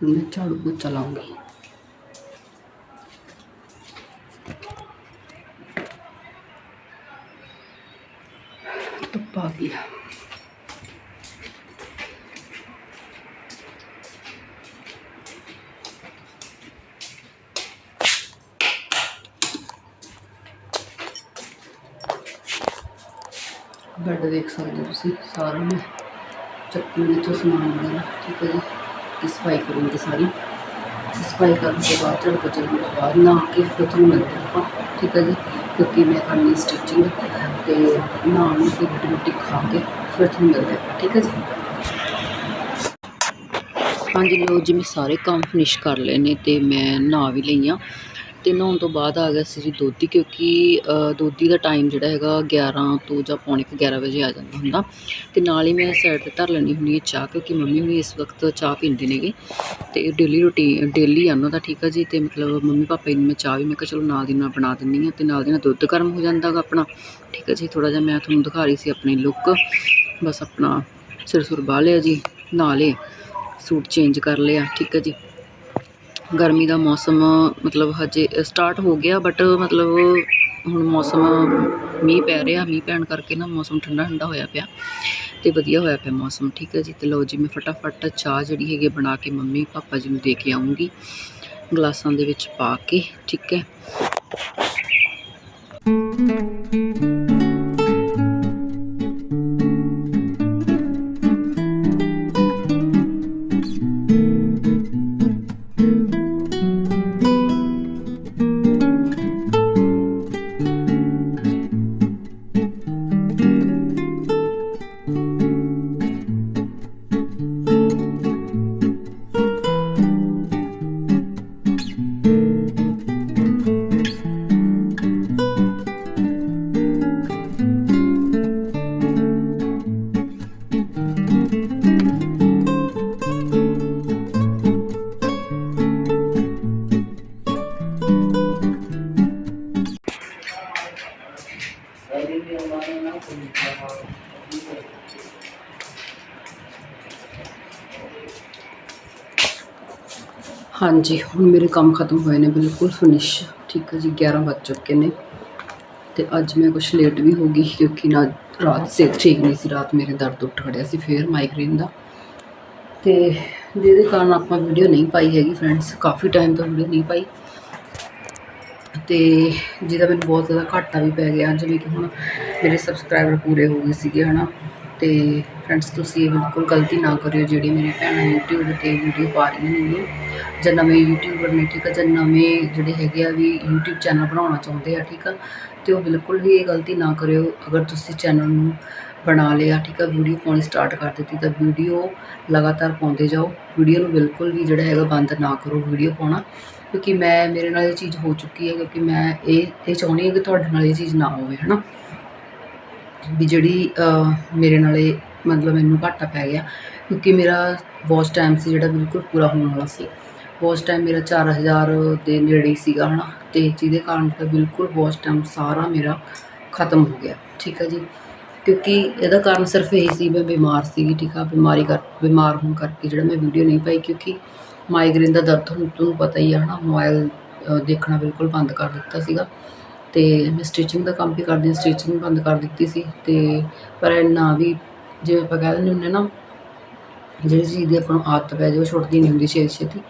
A: ਮੈਂ ਝਾੜੂ ਪੋਚਾ ਲਾਉਂਗੀ ਤੁਸੀਂ ਸਾਰਾ ਮੈਂ ਚੱਕੂਗੀ ਤੋਂ ਸਮਾਨ ਵਗੈਰਾ ਠੀਕ ਹੈ ਜੀ? ਦੀ ਸਫ਼ਾਈ ਕਰੂੰਗੀ ਸਾਰੀ। ਸਫ਼ਾਈ ਕਰਨ ਤੋਂ ਬਾਅਦ ਝੜ ਪੋਚੇ ਤੋਂ ਬਾਅਦ ਨਾ ਕੇ ਫਿਰ ਤੁਹਾਨੂੰ ਮਿਲਦੇ ਆਪਾਂ, ਠੀਕ ਹੈ ਜੀ? ਕਿਉਂਕਿ ਮੈਂ ਕਰਨੀ ਸਟਿਚਿੰਗ ਤੇ ਨਾ ਨੂੰ ਕੇ ਰੋਟੀ ਖਾ ਕੇ ਫਿਰ ਤੁਹਾਨੂੰ ਮਿਲਦੇ ਠੀਕ ਹੈ ਜੀ? ਹਾਂਜੀ ਲੋ ਜੀ, ਮੈਂ ਸਾਰੇ ਕੰਮ ਫਿਨਿਸ਼ ਕਰ ਲਏ ਨੇ ਤੇ ਮੈਂ ਨਹਾ ਵੀ ਲਈ ਆ ਅਤੇ ਨਹਾਉਣ ਤੋਂ ਬਾਅਦ ਆ ਗਿਆ ਸੀ ਜੀ ਦੋਧੀ ਕਿਉਂਕਿ ਅ, ਦੋਧੀ ਦਾ ਟਾਈਮ ਜਿਹੜਾ ਹੈਗਾ 11 ਤੋਂ ਜਾਂ ਪੌਣੇ ਕੁ 11 ਵਜੇ ਆ ਜਾਂਦਾ ਹੁੰਦਾ। ਅਤੇ ਨਾਲ ਹੀ ਮੈਂ ਸਾਈਡ ਤੇ ਧਰ ਲੈਣੀ ਹੁੰਦੀ ਹੈ ਚਾਹ ਕਿਉਂਕਿ ਮੰਮੀ ਹੁਣੀ ਇਸ ਵਕਤ ਚਾਹ ਪੀਂਦੇ ਨੇਗੇ। ਅਤੇ ਡੇਲੀ ਰੂਟੀਨ ਡੇਲੀ ਆ ਉਹਨਾਂ ਦਾ ਠੀਕ ਆ ਜੀ? ਅਤੇ ਮਤਲਬ ਮੰਮੀ ਪਾਪਾ ਨੂੰ ਮੈਂ ਚਾਹ ਵੀ ਮੈਂ ਕਿਹਾ ਚਲੋ ਨਾਲ ਦੀ ਨਾਲ ਬਣਾ ਦਿੰਦੀ ਹਾਂ ਅਤੇ ਨਾਲ ਦੀ ਨਾਲ ਦੁੱਧ ਗਰਮ ਹੋ ਜਾਂਦਾ ਗਾ ਆਪਣਾ। ਠੀਕ ਹੈ ਜੀ? ਥੋੜ੍ਹਾ ਜਿਹਾ ਮੈਂ ਤੁਹਾਨੂੰ ਦਿਖਾ ਰਹੀ ਸੀ ਆਪਣੀ ਲੁੱਕ ਬਸ ਆਪਣਾ ਸਿਰ ਸੁਰ ਬਾਹ ਲਿਆ ਜੀ ਨਾਲੇ ਸੂਟ ਚੇਂਜ ਕਰ ਲਿਆ। ਠੀਕ ਹੈ ਜੀ? ਗਰਮੀ ਦਾ ਮੌਸਮ, ਮਤਲਬ ਹਜੇ ਸਟਾਰਟ ਹੋ ਗਿਆ ਬਟ ਮਤਲਬ ਹੁਣ ਮੌਸਮ ਮੀਂਹ ਪੈ ਰਿਹਾ, ਮੀਂਹ ਪੈਣ ਕਰਕੇ ਨਾ ਮੌਸਮ ਠੰਡਾ ਠੰਡਾ ਹੋਇਆ ਪਿਆ ਅਤੇ ਵਧੀਆ ਹੋਇਆ ਪਿਆ ਮੌਸਮ, ਠੀਕ ਹੈ ਜੀ? ਤੇ ਲਓ ਜੀ, ਮੈਂ ਫਟਾਫਟ ਚਾਹ ਜਿਹੜੀ ਹੈਗੀ ਬਣਾ ਕੇ ਮੰਮੀ ਪਾਪਾ ਜੀ ਨੂੰ ਦੇ ਕੇ ਆਉਂਗੀ ਗਲਾਸਾਂ ਦੇ ਵਿੱਚ ਪਾ ਕੇ, ਠੀਕ ਹੈ? ਹਾਂਜੀ, ਹੁਣ ਮੇਰੇ ਕੰਮ ਖਤਮ ਹੋਏ ਨੇ ਬਿਲਕੁਲ ਫਿਨਿਸ਼ ਠੀਕ ਹੈ ਜੀ 11 ਵੱਜ ਚੁੱਕੇ ਨੇ। ਤੇ ਅੱਜ ਮੈਂ ਕੁਝ ਲੇਟ ਵੀ ਹੋ ਗਈ ਕਿਉਂਕਿ ਨਾ ਰਾਤ ਸਿਹਤ ਠੀਕ ਨਹੀਂ ਸੀ, ਰਾਤ ਮੇਰੇ ਦਰਦ ਉੱਠ ਖੜਿਆ ਸੀ, ਫੇਰ ਮਾਈਗ੍ਰੇਨ ਦਾ। ਤੇ ਜਿਹਦੇ ਕਾਰਨ ਆਪਾਂ ਵੀਡੀਓ ਨਹੀਂ ਪਾਈ ਹੈਗੀ ਫਰੈਂਡਸ ਕਾਫੀ ਟਾਈਮ ਤੋਂ ਵੀਡੀਓ ਨਹੀਂ ਪਾਈ। ਤੇ ਜਿਹਦਾ ਮੈਨੂੰ ਬਹੁਤ ਜ਼ਿਆਦਾ ਘਾਟਾ ਵੀ ਪੈ ਗਿਆ, ਜਿਵੇਂ ਕਿ ਹੁਣ ਮੇਰੇ ਸਬਸਕ੍ਰਾਈਬਰ ਪੂਰੇ ਹੋ ਗਏ ਸੀਗੇ, ਹਨਾ। ਤੇ ਫਰੈਂਡਸ ਤੁਸੀਂ ਇਹ ਬਿਲਕੁਲ ਗਲਤੀ ਨਾ ਕਰਿਓ, ਜਿਹੜੀ ਮੇਰੀ ਭੈਣਾਂ YouTube ਤੇ ਵੀਡੀਓ ਪਾ ਰਹੀਆਂ ਨੇ ਜਾਂ। ਨਵੇਂ ਯੂਟਿਊਬਰ ਨੇ, ਠੀਕ ਆ? ਜਾਂ ਨਵੇਂ ਜਿਹੜੇ ਹੈਗੇ ਆ ਵੀ YouTube ਚੈਨਲ ਬਣਾਉਣਾ ਚਾਹੁੰਦੇ ਆ, ਠੀਕ ਆ? ਤੇ ਉਹ ਬਿਲਕੁਲ ਵੀ ਇਹ ਗਲਤੀ ਨਾ ਕਰਿਓ। ਅਗਰ ਤੁਸੀਂ ਚੈਨਲ ਨੂੰ ਬਣਾ ਲਿਆ, ਠੀਕ ਆ ਵੀਡੀਓ ਪਾਉਣੀ ਸਟਾਰਟ ਕਰ ਦਿੱਤੀ, ਤਾਂ ਵੀਡੀਓ ਲਗਾਤਾਰ ਪਾਉਂਦੇ ਜਾਓ। ਵੀਡੀਓ ਨੂੰ ਬਿਲਕੁਲ ਵੀ ਜਿਹੜਾ ਹੈਗਾ ਬੰਦ ਨਾ ਕਰੋ ਵੀਡੀਓ ਪਾਉਣਾ। ਕਿਉਂਕਿ ਮੈਂ, ਮੇਰੇ ਨਾਲ ਇਹ ਚੀਜ਼ ਹੋ ਚੁੱਕੀ ਹੈ, ਕਿਉਂਕਿ ਮੈਂ ਇਹ ਇਹ ਚਾਹੁੰਦੀ ਹਾਂ ਕਿ ਤੁਹਾਡੇ ਨਾਲ ਇਹ ਚੀਜ਼ ਨਾ ਹੋਵੇ, ਹਨਾ? ਵੀ ਜਿਹੜੀ ਮੇਰੇ ਨਾਲ ਇਹ ਮਤਲਬ ਮੈਨੂੰ ਘਾਟਾ ਪੈ ਗਿਆ, ਕਿਉਂਕਿ ਮੇਰਾ ਵਾਚ ਟਾਈਮ ਸੀ ਜਿਹੜਾ ਬਿਲਕੁਲ ਪੂਰਾ ਹੋਣ ਵਾਲਾ ਸੀ। ਵਾਚ ਟਾਈਮ ਮੇਰਾ ਚਾਰ ਹਜ਼ਾਰ ਦੇ ਨੇੜੇ ਹੀ ਸੀਗਾ ਹੈ ਨਾ ਅਤੇ ਜਿਹਦੇ ਕਾਰਨ ਬਿਲਕੁਲ ਵਾਚ ਟਾਈਮ ਸਾਰਾ ਮੇਰਾ ਖਤਮ ਹੋ ਗਿਆ, ਠੀਕ ਹੈ ਜੀ? ਕਿਉਂਕਿ ਇਹਦਾ ਕਾਰਨ ਸਿਰਫ ਇਹ ਸੀ, ਮੈਂ ਬਿਮਾਰ ਸੀਗੀ, ਠੀਕ ਆ? ਬਿਮਾਰੀ ਕਰ, ਬਿਮਾਰ ਹੋਣ ਕਰਕੇ ਜਿਹੜਾ ਮੈਂ ਵੀਡੀਓ ਨਹੀਂ ਪਾਈ, ਕਿਉਂਕਿ ਮਾਈਗ੍ਰੇਨ ਦਾ ਦਰਦ ਤੁਹਾਨੂੰ ਤੁਹਾਨੂੰ ਪਤਾ ਹੀ ਆ, ਹਨਾ? ਮੋਬਾਈਲ ਦੇਖਣਾ ਬਿਲਕੁਲ ਬੰਦ ਕਰ ਦਿੱਤਾ ਸੀਗਾ। ਅਤੇ ਮੈਂ ਸਟਿਚਿੰਗ ਦਾ ਕੰਮ ਵੀ ਕਰਦੀ ਹਾਂ ਸਟਿਚਿੰਗ ਬੰਦ ਕਰ ਦਿੱਤੀ ਸੀ ਅਤੇ ਪਰ ਇੰਨਾ ਵੀ ਜਿਵੇਂ ਆਪਾਂ ਕਹਿ ਦਿੰਦੇ ਹੁੰਦੇ ਨਾ, ਜਿਹੜੀ ਚੀਜ਼ ਦੀ ਆਪਾਂ ਨੂੰ ਆਦਤ ਪੈ ਜਾਵੇ, ਉਹ ਛੁੱਟਦੀ ਨਹੀਂ ਹੁੰਦੀ ਛੇਤੀ ਛੇਤੀ।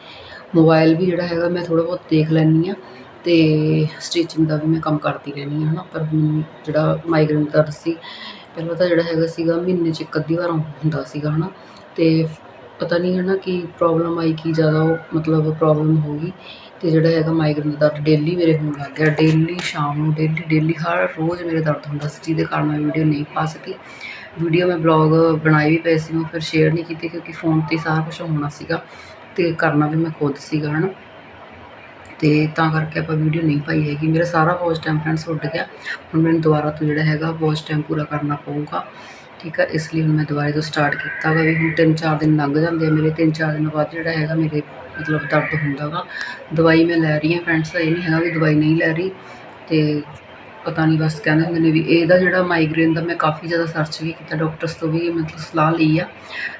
A: ਮੋਬਾਈਲ ਵੀ ਜਿਹੜਾ ਹੈਗਾ, ਮੈਂ ਥੋੜ੍ਹਾ ਬਹੁਤ ਦੇਖ ਲੈਂਦੀ ਹਾਂ ਅਤੇ ਸਟਿਚਿੰਗ ਦਾ ਵੀ ਮੈਂ ਕੰਮ ਕਰਦੀ ਰਹਿੰਦੀ ਹਾਂ ਹੈ ਨਾ ਪਰ ਮੈਨੂੰ ਜਿਹੜਾ ਮਾਈਗ੍ਰੇਨ ਦਰਦ ਸੀ ਪਹਿਲਾਂ ਤਾਂ ਜਿਹੜਾ ਹੈਗਾ ਸੀਗਾ, ਮਹੀਨੇ 'ਚ ਇੱਕ ਅੱਧੀ ਵਾਰ ਹੁੰਦਾ ਸੀਗਾ ਹੈ ਨਾ ਅਤੇ ਪਤਾ ਨਹੀਂ ਹੈ ਨਾ ਕੀ ਪ੍ਰੋਬਲਮ ਆਈ ਕੀ ਜ਼ਿਆਦਾ, ਉਹ ਮਤਲਬ ਪ੍ਰੋਬਲਮ ਹੋ ਗਈ। ਅਤੇ ਜਿਹੜਾ ਹੈਗਾ ਮਾਈਗ੍ਰੇਨ ਦਾ ਦਰਦ ਡੇਲੀ ਮੇਰੇ ਹੋਣ ਲੱਗ ਗਿਆ। ਡੇਲੀ ਸ਼ਾਮ ਨੂੰ ਡੇਲੀ ਡੇਲੀ ਹਰ ਰੋਜ਼ ਮੇਰੇ ਦਰਦ ਹੁੰਦਾ ਸੀ, ਜਿਹਦੇ ਕਾਰਨ ਮੈਂ ਵੀਡੀਓ ਨਹੀਂ ਪਾ ਸਕੀ। ਵੀਡੀਓ ਮੈਂ ਬਲੌਗ ਬਣਾਈ ਵੀ ਪਏ ਸੀ, ਉਹ ਫਿਰ ਸ਼ੇਅਰ ਨਹੀਂ ਕੀਤੀ ਕਿਉਂਕਿ ਫੋਨ 'ਤੇ ਸਾਰਾ ਕੁਝ ਹੋਣਾ ਸੀਗਾ ਅਤੇ ਕਰਨਾ ਵੀ ਮੈਂ ਖੁਦ ਸੀਗਾ ਹੈ ਨਾ ਅਤੇ ਤਾਂ ਕਰਕੇ ਆਪਾਂ ਵੀਡੀਓ ਨਹੀਂ ਪਾਈ ਹੈਗੀ। ਮੇਰਾ ਸਾਰਾ ਵਾਚ ਟਾਈਮ ਫਰੈਂਡਸ ਉੱਡ ਗਿਆ। ਹੁਣ ਮੈਨੂੰ ਦੁਬਾਰਾ ਤੋਂ ਜਿਹੜਾ ਹੈਗਾ ਵਾਚ ਟਾਈਮ ਪੂਰਾ ਕਰਨਾ ਪਊਗਾ। ਠੀਕ ਆ, ਇਸ ਲਈ ਹੁਣ ਮੈਂ ਦੁਬਾਰੇ ਤੋਂ ਸਟਾਰਟ ਕੀਤਾ ਵਾ। ਵੀ ਹੁਣ ਤਿੰਨ ਚਾਰ ਦਿਨ ਲੰਘ ਜਾਂਦੇ ਆ ਮੇਰੇ, ਤਿੰਨ ਚਾਰ ਦਿਨ ਬਾਅਦ ਜਿਹੜਾ ਹੈਗਾ ਮੇਰੇ ਮਤਲਬ ਦਰਦ ਹੁੰਦਾ ਵਾ। ਦਵਾਈ ਮੈਂ ਲੈ ਰਹੀ ਹਾਂ ਫਰੈਂਡਸ ਇਹ ਨਹੀਂ ਹੈਗਾ ਵੀ ਦਵਾਈ ਨਹੀਂ ਲੈ ਰਹੀ ਤੇ ਪਤਾ ਨਹੀਂ ਬਸ ਕਹਿੰਦੇ ਹੁੰਦੇ ਨੇ ਵੀ ਇਹਦਾ ਜਿਹੜਾ ਮਾਈਗ੍ਰੇਨ ਦਾ ਮੈਂ ਕਾਫੀ ਜ਼ਿਆਦਾ ਸਰਚ ਵੀ ਕੀਤਾ ਡਾਕਟਰਸ ਤੋਂ ਵੀ ਮਤਲਬ ਸਲਾਹ ਲਈ ਆ।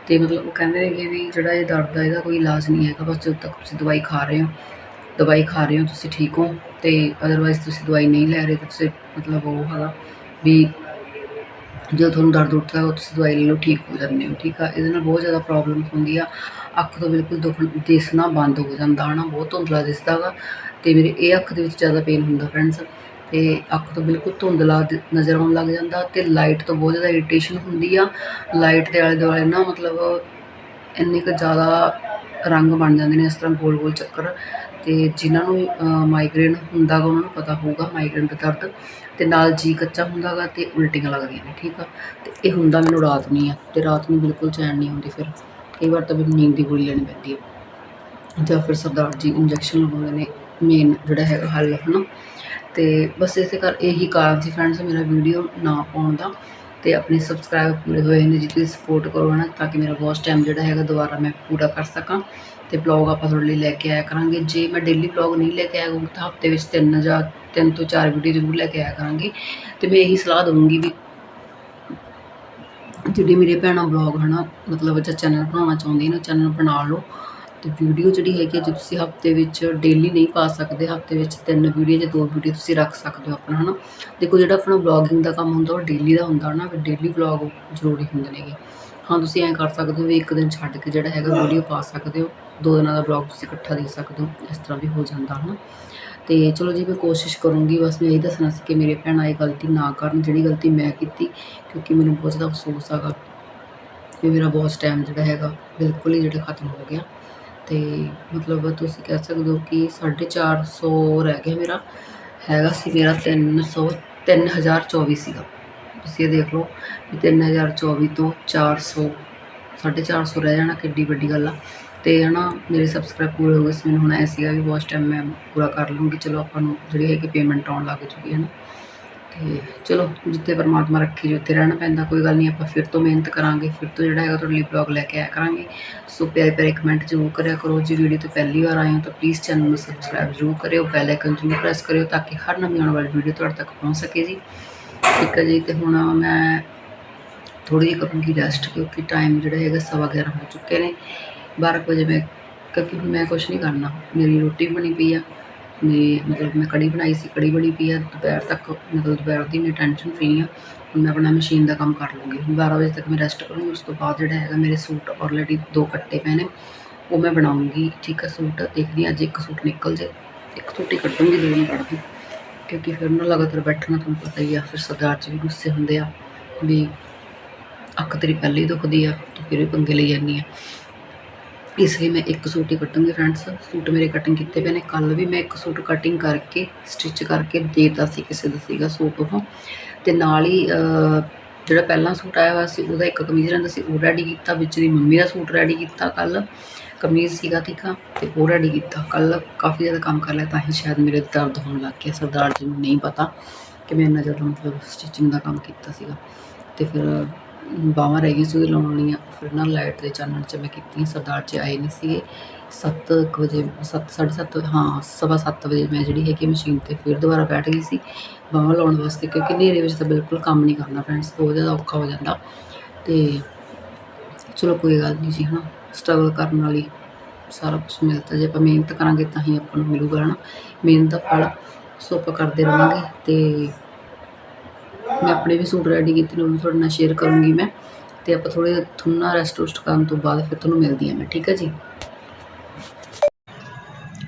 A: ਤੇ ਮਤਲਬ ਉਹ ਕਹਿੰਦੇ ਨੇ ਕਿ ਵੀ ਜਿਹੜਾ ਇਹ ਦਰਦ ਆ, ਇਹਦਾ ਕੋਈ ਇਲਾਜ ਨਹੀਂ ਹੈਗਾ, ਬਸ ਜਦੋਂ ਤੱਕ ਤੁਸੀਂ ਦਵਾਈ ਖਾ ਰਹੇ ਹੋ, ਦਵਾਈ ਖਾ ਰਹੇ ਹੋ, ਤੁਸੀਂ ਠੀਕ ਹੋ ਤੇ ਅਦਰਵਾਈਜ਼ ਤੁਸੀਂ ਦਵਾਈ ਨਹੀਂ ਲੈ ਰਹੇ ਤਾਂ ਤੁਸੀਂ ਮਤਲਬ ਉਹ ਹੈਗਾ ਵੀ ਜਦੋਂ ਤੁਹਾਨੂੰ ਦਰਦ ਉੱਠਦਾ, ਉਹ ਤੁਸੀਂ ਦਵਾਈ ਲੈ ਲਓ, ਠੀਕ ਹੋ ਜਾਂਦੇ ਹੋ, ਠੀਕ ਆ। ਇਹਦੇ ਨਾਲ ਬਹੁਤ ਜ਼ਿਆਦਾ ਪ੍ਰੋਬਲਮ ਹੁੰਦੀ ਆ ਅੱਖ ਤੋਂ ਬਿਲਕੁਲ ਦੁੱਖ ਦਿਸਣਾ ਬੰਦ ਹੋ ਜਾਂਦਾ ਹਨਾ ਬਹੁਤ ਧੁੰਦਲਾ ਦਿਸਦਾ ਵਾ ਤੇ ਮੇਰੇ ਇਹ ਅੱਖ ਦੇ ਵਿੱਚ ਜ਼ਿਆਦਾ ਪੇਨ ਹੁੰਦਾ ਫਰੈਂਡਸ ਤੇ ਅੱਖ ਤੋਂ ਬਿਲਕੁਲ ਧੁੰਦਲਾ ਦ- ਨਜ਼ਰ ਆਉਣ ਲੱਗ ਜਾਂਦਾ ਤੇ ਲਾਈਟ ਤੋਂ ਬਹੁਤ ਜ਼ਿਆਦਾ ਇਰੀਟੇਸ਼ਨ ਹੁੰਦੀ ਆ। ਲਾਈਟ ਦੇ ਆਲੇ ਦੁਆਲੇ ਨਾ ਮਤਲਬ ਇੰਨੇ ਕੁ ਜ਼ਿਆਦਾ ਰੰਗ ਬਣ ਜਾਂਦੇ ਨੇ ਇਸ ਤਰ੍ਹਾਂ ਗੋਲ ਗੋਲ ਚੱਕਰ। ਤੇ ਜਿਨ੍ਹਾਂ ਨੂੰ ਮਾਈਗ੍ਰੇਨ ਹੁੰਦਾ ਗਾ, ਉਹਨਾਂ ਨੂੰ ਪਤਾ ਹੋਊਗਾ ਮਾਈਗ੍ਰੇਨ ਦਾ ਦਰਦ। ਤੇ ਨਾਲ ਜੀ ਕੱਚਾ ਹੁੰਦਾ ਗਾ ਤੇ ਉਲਟੀਆਂ ਲੱਗਦੀਆਂ ਨੇ, ਠੀਕ ਆ? ਤੇ ਇਹ ਹੁੰਦਾ ਮੈਨੂੰ ਰਾਤ ਨਹੀਂ ਆ, ਤੇ ਰਾਤ ਨੂੰ ਬਿਲਕੁਲ ਚੈਨ ਨਹੀਂ ਹੁੰਦੀ ਫਿਰ। ਕਈ ਵਾਰ ਤਾਂ ਮੈਨੂੰ ਨੀਂਦ ਦੀ ਗੋਲੀ ਲੈਣੀ ਪੈਂਦੀ ਹੈ ਜਾਂ ਫਿਰ ਸਰਦਾਰ ਜੀ ਇੰਜੈਕਸ਼ਨ ਲਗਾਉਂਦੇ ਨੇ ਮੇਨ ਜਿਹੜਾ ਹੈਗਾ ਹੱਲ ਹੈ ਨਾ ਤੇ ਬਸ ਇਸੇ ਕਰ, ਇਹੀ ਕਾਰਨ ਸੀ ਫਰੈਂਡਸ ਮੇਰਾ ਵੀਡੀਓ ਨਾ ਪਾਉਣ ਦਾ। ਤੇ ਆਪਣੇ ਸਬਸਕ੍ਰਾਈਬਰ ਪੂਰੇ ਹੋਏ ਨੇ ਜੀ ਤੁਸੀਂ ਸਪੋਰਟ ਕਰੋ ਨਾ ਤਾਂ ਕਿ ਮੇਰਾ ਬਹੁਤ ਟਾਈਮ ਜਿਹੜਾ ਹੈਗਾ ਦੁਬਾਰਾ ਮੈਂ ਪੂਰਾ ਕਰ ਸਕਾਂ। ਤੇ ਬਲੌਗ ਆਪਾਂ ਤੁਹਾਡੇ ਲਈ ਲੈ ਕੇ ਆਇਆ ਕਰਾਂਗੇ। ਜੇ ਮੈਂ ਡੇਲੀ ਬਲੌਗ ਨਹੀਂ ਲੈ ਕੇ ਆਇਆ ਕਰਾਂਗੀ ਤਾਂ ਹਫ਼ਤੇ ਵਿੱਚ ਤਿੰਨ ਜਾਂ, ਤਿੰਨ ਤੋਂ ਚਾਰ ਵੀਡੀਓ ਜ਼ਰੂਰ ਲੈ ਕੇ ਆਇਆ ਕਰਾਂਗੇ। ਤੇ ਮੈਂ ਇਹੀ ਸਲਾਹ ਦਊਂਗੀ ਵੀ ਜਿਹੜੀ ਮੇਰੇ ਭੈਣਾਂ ਬਲੌਗ ਹਨਾ ਮਤਲਬ ਜਾਂ ਚੈਨਲ ਬਣਾਉਣਾ ਚਾਹੁੰਦੀ ਨੇ ਚੈਨਲ ਬਣਾ ਲਓ। ਤੇ ਵੀਡੀਓ ਜਿਹੜੀ ਹੈਗੀ ਆ, ਜੇ ਤੁਸੀਂ ਹਫ਼ਤੇ ਵਿੱਚ ਡੇਲੀ ਨਹੀਂ ਪਾ ਸਕਦੇ ਹਫ਼ਤੇ ਵਿੱਚ ਤਿੰਨ ਵੀਡੀਓ ਜਾਂ ਦੋ ਵੀਡੀਓ ਤੁਸੀਂ ਰੱਖ ਸਕਦੇ ਹੋ ਆਪਣਾ ਹਨਾ। ਦੇਖੋ ਜਿਹੜਾ ਆਪਣਾ ਬਲੌਗਿੰਗ ਦਾ ਕੰਮ ਹੁੰਦਾ ਉਹ ਡੇਲੀ ਦਾ ਹੁੰਦਾ ਨਾ ਵੀ ਡੇਲੀ ਬਲੌਗ ਜ਼ਰੂਰੀ ਹੁੰਦੇ ਨੇਗੇ। ਹਾਂ ਤੁਸੀਂ ਐਂ ਕਰ ਸਕਦੇ ਹੋ ਵੀ ਇੱਕ ਦਿਨ ਛੱਡ ਕੇ ਜਿਹੜਾ ਹੈਗਾ ਵੀਡੀਓ ਪਾ ਸਕਦੇ ਹੋ। ਦੋ ਦਿਨਾਂ ਦਾ ਬਲੌਗ ਤੁਸੀਂ ਇਕੱਠਾ ਦੇ ਸਕਦੇ ਹੋ ਇਸ ਤਰ੍ਹਾਂ ਵੀ ਹੋ ਜਾਂਦਾ ਹਨਾ। ਅਤੇ ਚਲੋ ਜੀ, ਮੈਂ ਕੋਸ਼ਿਸ਼ ਕਰੂੰਗੀ, ਬਸ ਮੈਂ ਇਹੀ ਦੱਸਣਾ ਸੀ ਕਿ ਮੇਰੇ ਭੈਣਾਂ ਇਹ ਗਲਤੀ ਨਾ ਕਰਨ, ਜਿਹੜੀ ਗਲਤੀ ਮੈਂ ਕੀਤੀ, ਕਿਉਂਕਿ ਮੈਨੂੰ ਬਹੁਤ ਜ਼ਿਆਦਾ ਅਫਸੋਸ ਹੈਗਾ ਕਿ ਮੇਰਾ ਬਹੁਤ ਟਾਈਮ ਜਿਹੜਾ ਹੈਗਾ, ਬਿਲਕੁਲ ਹੀ ਜਿਹੜਾ ਖਤਮ ਹੋ ਗਿਆ। ਅਤੇ ਮਤਲਬ ਤੁਸੀਂ ਕਹਿ ਸਕਦੇ ਹੋ ਕਿ 450 ਰਹਿ ਗਿਆ ਮੇਰਾ, ਹੈਗਾ ਸੀ ਮੇਰਾ 300 3024 ਸੀਗਾ। ਤੁਸੀਂ ਇਹ ਦੇਖ ਲਓ ਵੀ 3024 ਤੋਂ 400 450 ਰਹਿ ਜਾਣਾ, ਕਿੱਡੀ ਵੱਡੀ ਗੱਲ ਆ। ਤੇ ਹਨਾ ਮੇਰੇ ਸਬਸਕ੍ਰਾਈਬ ਪੂਰੇ ਹੋ ਗਏ ਸੀ। ਮੈਨੂੰ ਹੁਣ ਐ ਸੀਗਾ ਵੀ ਬਹੁਤ ਟਾਈਮ ਮੈਂ ਪੂਰਾ ਕਰ ਲੂੰਗੀ ਚਲੋ ਆਪਾਂ ਨੂੰ ਜਿਹੜੀ ਹੈ ਕਿ ਪੇਮੈਂਟ ਆਉਣ ਲੱਗ ਚੁੱਕੀ ਹੈ ਨਾ ਤੇ ਚਲੋ ਜਿੱਥੇ ਪਰਮਾਤਮਾ ਰੱਖੀ ਜੀ ਉੱਥੇ ਰਹਿਣਾ ਪੈਂਦਾ, ਕੋਈ ਗੱਲ ਨਹੀਂ, ਆਪਾਂ ਫਿਰ ਤੋਂ ਮਿਹਨਤ ਕਰਾਂਗੇ। ਫਿਰ ਤੋਂ ਜਿਹੜਾ ਹੈਗਾ ਤੁਹਾਡੇ ਲਈ ਬਲੌਗ ਲੈ ਕੇ ਆਇਆ ਕਰਾਂਗੇ। ਸੋ ਪਿਆਰੇ ਪਿਆਰੇ ਕਮੈਂਟ ਜ਼ਰੂਰ ਕਰਿਆ ਕਰੋ। ਜੇ ਵੀਡੀਓ ਤੇ ਪਹਿਲੀ ਵਾਰ ਆਏ ਹੋ ਤਾਂ ਪਲੀਜ਼ ਚੈਨਲ ਨੂੰ ਸਬਸਕ੍ਰਾਈਬ ਜ਼ਰੂਰ ਕਰਿਓ। ਬੈਲ ਆਈਕਨ ਜ਼ਰੂਰ ਪ੍ਰੈਸ ਕਰਿਓ ਤਾਂ ਕਿ ਹਰ ਨਵੀਂ ਆਉਣ ਵਾਲੀ ਵੀਡੀਓ ਤੁਹਾਡੇ ਤੱਕ ਪਹੁੰਚ ਸਕੇ ਜੀ। ਠੀਕ ਹੈ ਜੀ, ਤੇ ਹੁਣ ਮੈਂ ਥੋੜੀ ਜਿਹੀ ਕਰੂੰਗੀ ਰੈਸਟ ਕਿਉਂਕਿ ਟਾਈਮ ਜਿਹੜਾ ਹੈਗਾ ਸਵਾ ਗਿਆਰਾਂ ਹੋ ਚੁੱਕੇ ਨੇ। 12 ਕੁ ਵਜੇ ਮੈਂ ਕਿਉਂਕਿ ਹੁਣ ਮੈਂ ਕੁਛ ਨਹੀਂ ਕਰਨਾ। ਮੇਰੀ ਰੋਟੀ ਬਣੀ ਪਈ ਆ। ਮੇਰੀ ਮਤਲਬ ਮੈਂ ਕੜੀ ਬਣਾਈ ਸੀ, ਕੜੀ ਬਣੀ ਪਈ ਆ। ਦੁਪਹਿਰ ਤੱਕ ਮਤਲਬ ਦੁਪਹਿਰ ਦੀ ਮੈਂ ਟੈਨਸ਼ਨ ਫਰੀ ਆ। ਹੁਣ ਮੈਂ ਆਪਣਾ ਮਸ਼ੀਨ ਦਾ ਕੰਮ ਕਰ ਲੂੰਗੀ। ਹੁਣ 12 ਵਜੇ ਤੱਕ ਮੈਂ ਰੈਸਟ ਕਰੂੰਗੀ। ਉਸ ਤੋਂ ਬਾਅਦ ਜਿਹੜਾ ਹੈਗਾ ਮੇਰੇ ਸੂਟ ਆਲਰੇਡੀ ਦੋ ਕੱਟੇ ਪਏ ਨੇ। ਉਹ ਮੈਂ ਬਣਾਉਂਗੀ। ਠੀਕ ਹੈ ਸੂਟ। ਦੇਖਦੀ ਹਾਂ, ਅੱਜ ਇੱਕ ਸੂਟ ਨਿਕਲ ਜੇ। ਇੱਕ ਸੂਟ ਹੀ ਕੱਢੂੰਗੀ, ਦੋ ਨਹੀਂ ਕੱਟਦੀ ਕਿਉਂਕਿ ਫਿਰ ਨਾ ਲਗਾਤਾਰ ਬੈਠਣਾ ਤੁਹਾਨੂੰ ਪਤਾ ਹੀ ਆ। ਫਿਰ ਸਰਦਾਰ ਜੀ ਵੀ ਗੁੱਸੇ ਹੁੰਦੇ ਆ ਵੀ ਅੱਖ ਤੇਰੀ ਪਹਿਲੇ ਹੀ ਦੁਖਦੀ ਆ। ਤੂੰ ਫਿਰ ਵੀ ਪੰਗੇ ਲਈ ਜਾਂਦੀ ਆ। ਇਸ ਲਈ ਮੈਂ ਇੱਕ ਸੂਟ ਹੀ ਕੱਟੂੰਗੀ ਫਰੈਂਡਸ ਸੂਟ ਮੇਰੇ ਕਟਿੰਗ ਕੀਤੇ ਪਏ ਨੇ। ਕੱਲ ਵੀ ਮੈਂ ਇੱਕ ਸੂਟ ਕਟਿੰਗ ਕਰਕੇ ਸਟਿਚ ਕਰਕੇ ਦੇਤਾ ਸੀ ਕਿਸੇ ਦਾ ਸੀਗਾ ਸੂਟ ਉਹ। ਤੇ ਨਾਲ ਹੀ ਜਿਹੜਾ ਪਹਿਲਾਂ ਸੂਟ ਆਇਆ ਹੋਇਆ ਸੀ, ਉਹਦਾ ਇੱਕ ਕਮੀਜ਼ ਰਹਿੰਦਾ ਸੀ, ਉਹ ਰੈਡੀ ਕੀਤਾ। ਵਿੱਚ ਦੀ ਮੰਮੀ ਦਾ ਸੂਟ ਰੈਡੀ ਕੀਤਾ ਕੱਲ ਕਮੀਜ਼ ਸੀਗਾ ਠੀਕ ਆ, ਤੇ ਉਹ ਰੈਡੀ ਕੀਤਾ। ਕੱਲ ਕਾਫੀ ਜ਼ਿਆਦਾ ਕੰਮ ਕਰ ਲਿਆ, ਤਾਂ ਹੀ ਸ਼ਾਇਦ ਮੇਰੇ ਦਰਦ ਹੋਣ ਲੱਗ ਗਿਆ ਸਰਦਾਰ ਜੀ ਨੂੰ ਨਹੀਂ ਪਤਾ ਕਿ ਮੈਂ ਇੰਨਾ ਜ਼ਿਆਦਾ ਮਤਲਬ ਸਟਿਚਿੰਗ ਦਾ ਕੰਮ ਕੀਤਾ ਸੀਗਾ। ਤੇ ਫਿਰ ਬਾਹਾਂ ਰਹਿ ਗਈਆਂ ਸੀ, ਉਹਦੇ ਲਾਉਣ ਵਾਲੀਆਂ। ਫਿਰ ਨਾ ਲਾਈਟ ਦੇ ਚਾਨਣ 'ਚ ਮੈਂ ਕੀਤੀਆਂ ਸਰਦਾਰ ਜੀ ਆਏ ਨਹੀਂ ਸੀਗੇ। ਸੱਤ ਕੁ ਵਜੇ, ਸੱਤ, ਸਾਢੇ ਸੱਤ, ਹਾਂ, ਸਵਾ ਸੱਤ ਵਜੇ ਮੈਂ ਜਿਹੜੀ ਹੈਗੀ ਮਸ਼ੀਨ 'ਤੇ ਫਿਰ ਦੁਬਾਰਾ ਬੈਠ ਗਈ ਸੀ, ਬਾਹਾਂ ਲਾਉਣ ਵਾਸਤੇ, ਕਿਉਂਕਿ ਹਨੇਰੇ ਵਿੱਚ ਤਾਂ ਬਿਲਕੁਲ ਕੰਮ ਨਹੀਂ ਕਰਨਾ ਫਰੈਂਡਸ ਬਹੁਤ ਜ਼ਿਆਦਾ ਔਖਾ ਹੋ ਜਾਂਦਾ। ਤੇ ਚਲੋ ਕੋਈ ਗੱਲ ਨਹੀਂ ਜੀ ਹਾਂ ਸਟਰਗਲ ਕਰਨ ਵਾਲੀ ਸਾਰਾ ਕੁਝ ਮਿਲਦਾ ਜੇ ਆਪਾਂ ਮਿਹਨਤ ਕਰਾਂਗੇ ਤਾਂ ਹੀ ਆਪਾਂ ਨੂੰ ਮਿਲੂਗਾ, ਹਨਾ। ਮਿਹਨਤ ਦਾ ਫਲ ਸੋ ਆਪਾਂ ਕਰਦੇ ਰਹਾਂਗੇ ਤੇ ਮੈਂ ਆਪਣੇ ਵੀ ਸੂਟ ਰੈਡੀ ਕੀਤੇ ਨੇ, ਉਹ ਵੀ ਤੁਹਾਡੇ ਨਾਲ ਸ਼ੇਅਰ ਕਰੂੰਗੀ ਮੈਂ ਤੇ ਆਪਾਂ ਥੋੜੇ ਤੁਹਾਨੂੰ ਨਾ ਰੈਸਟ ਰੁਸਟ ਕਰਨ ਤੋਂ ਬਾਅਦ ਫਿਰ ਤੁਹਾਨੂੰ ਮਿਲਦੀ ਹਾਂ ਮੈਂ, ਠੀਕ ਹੈ ਜੀ?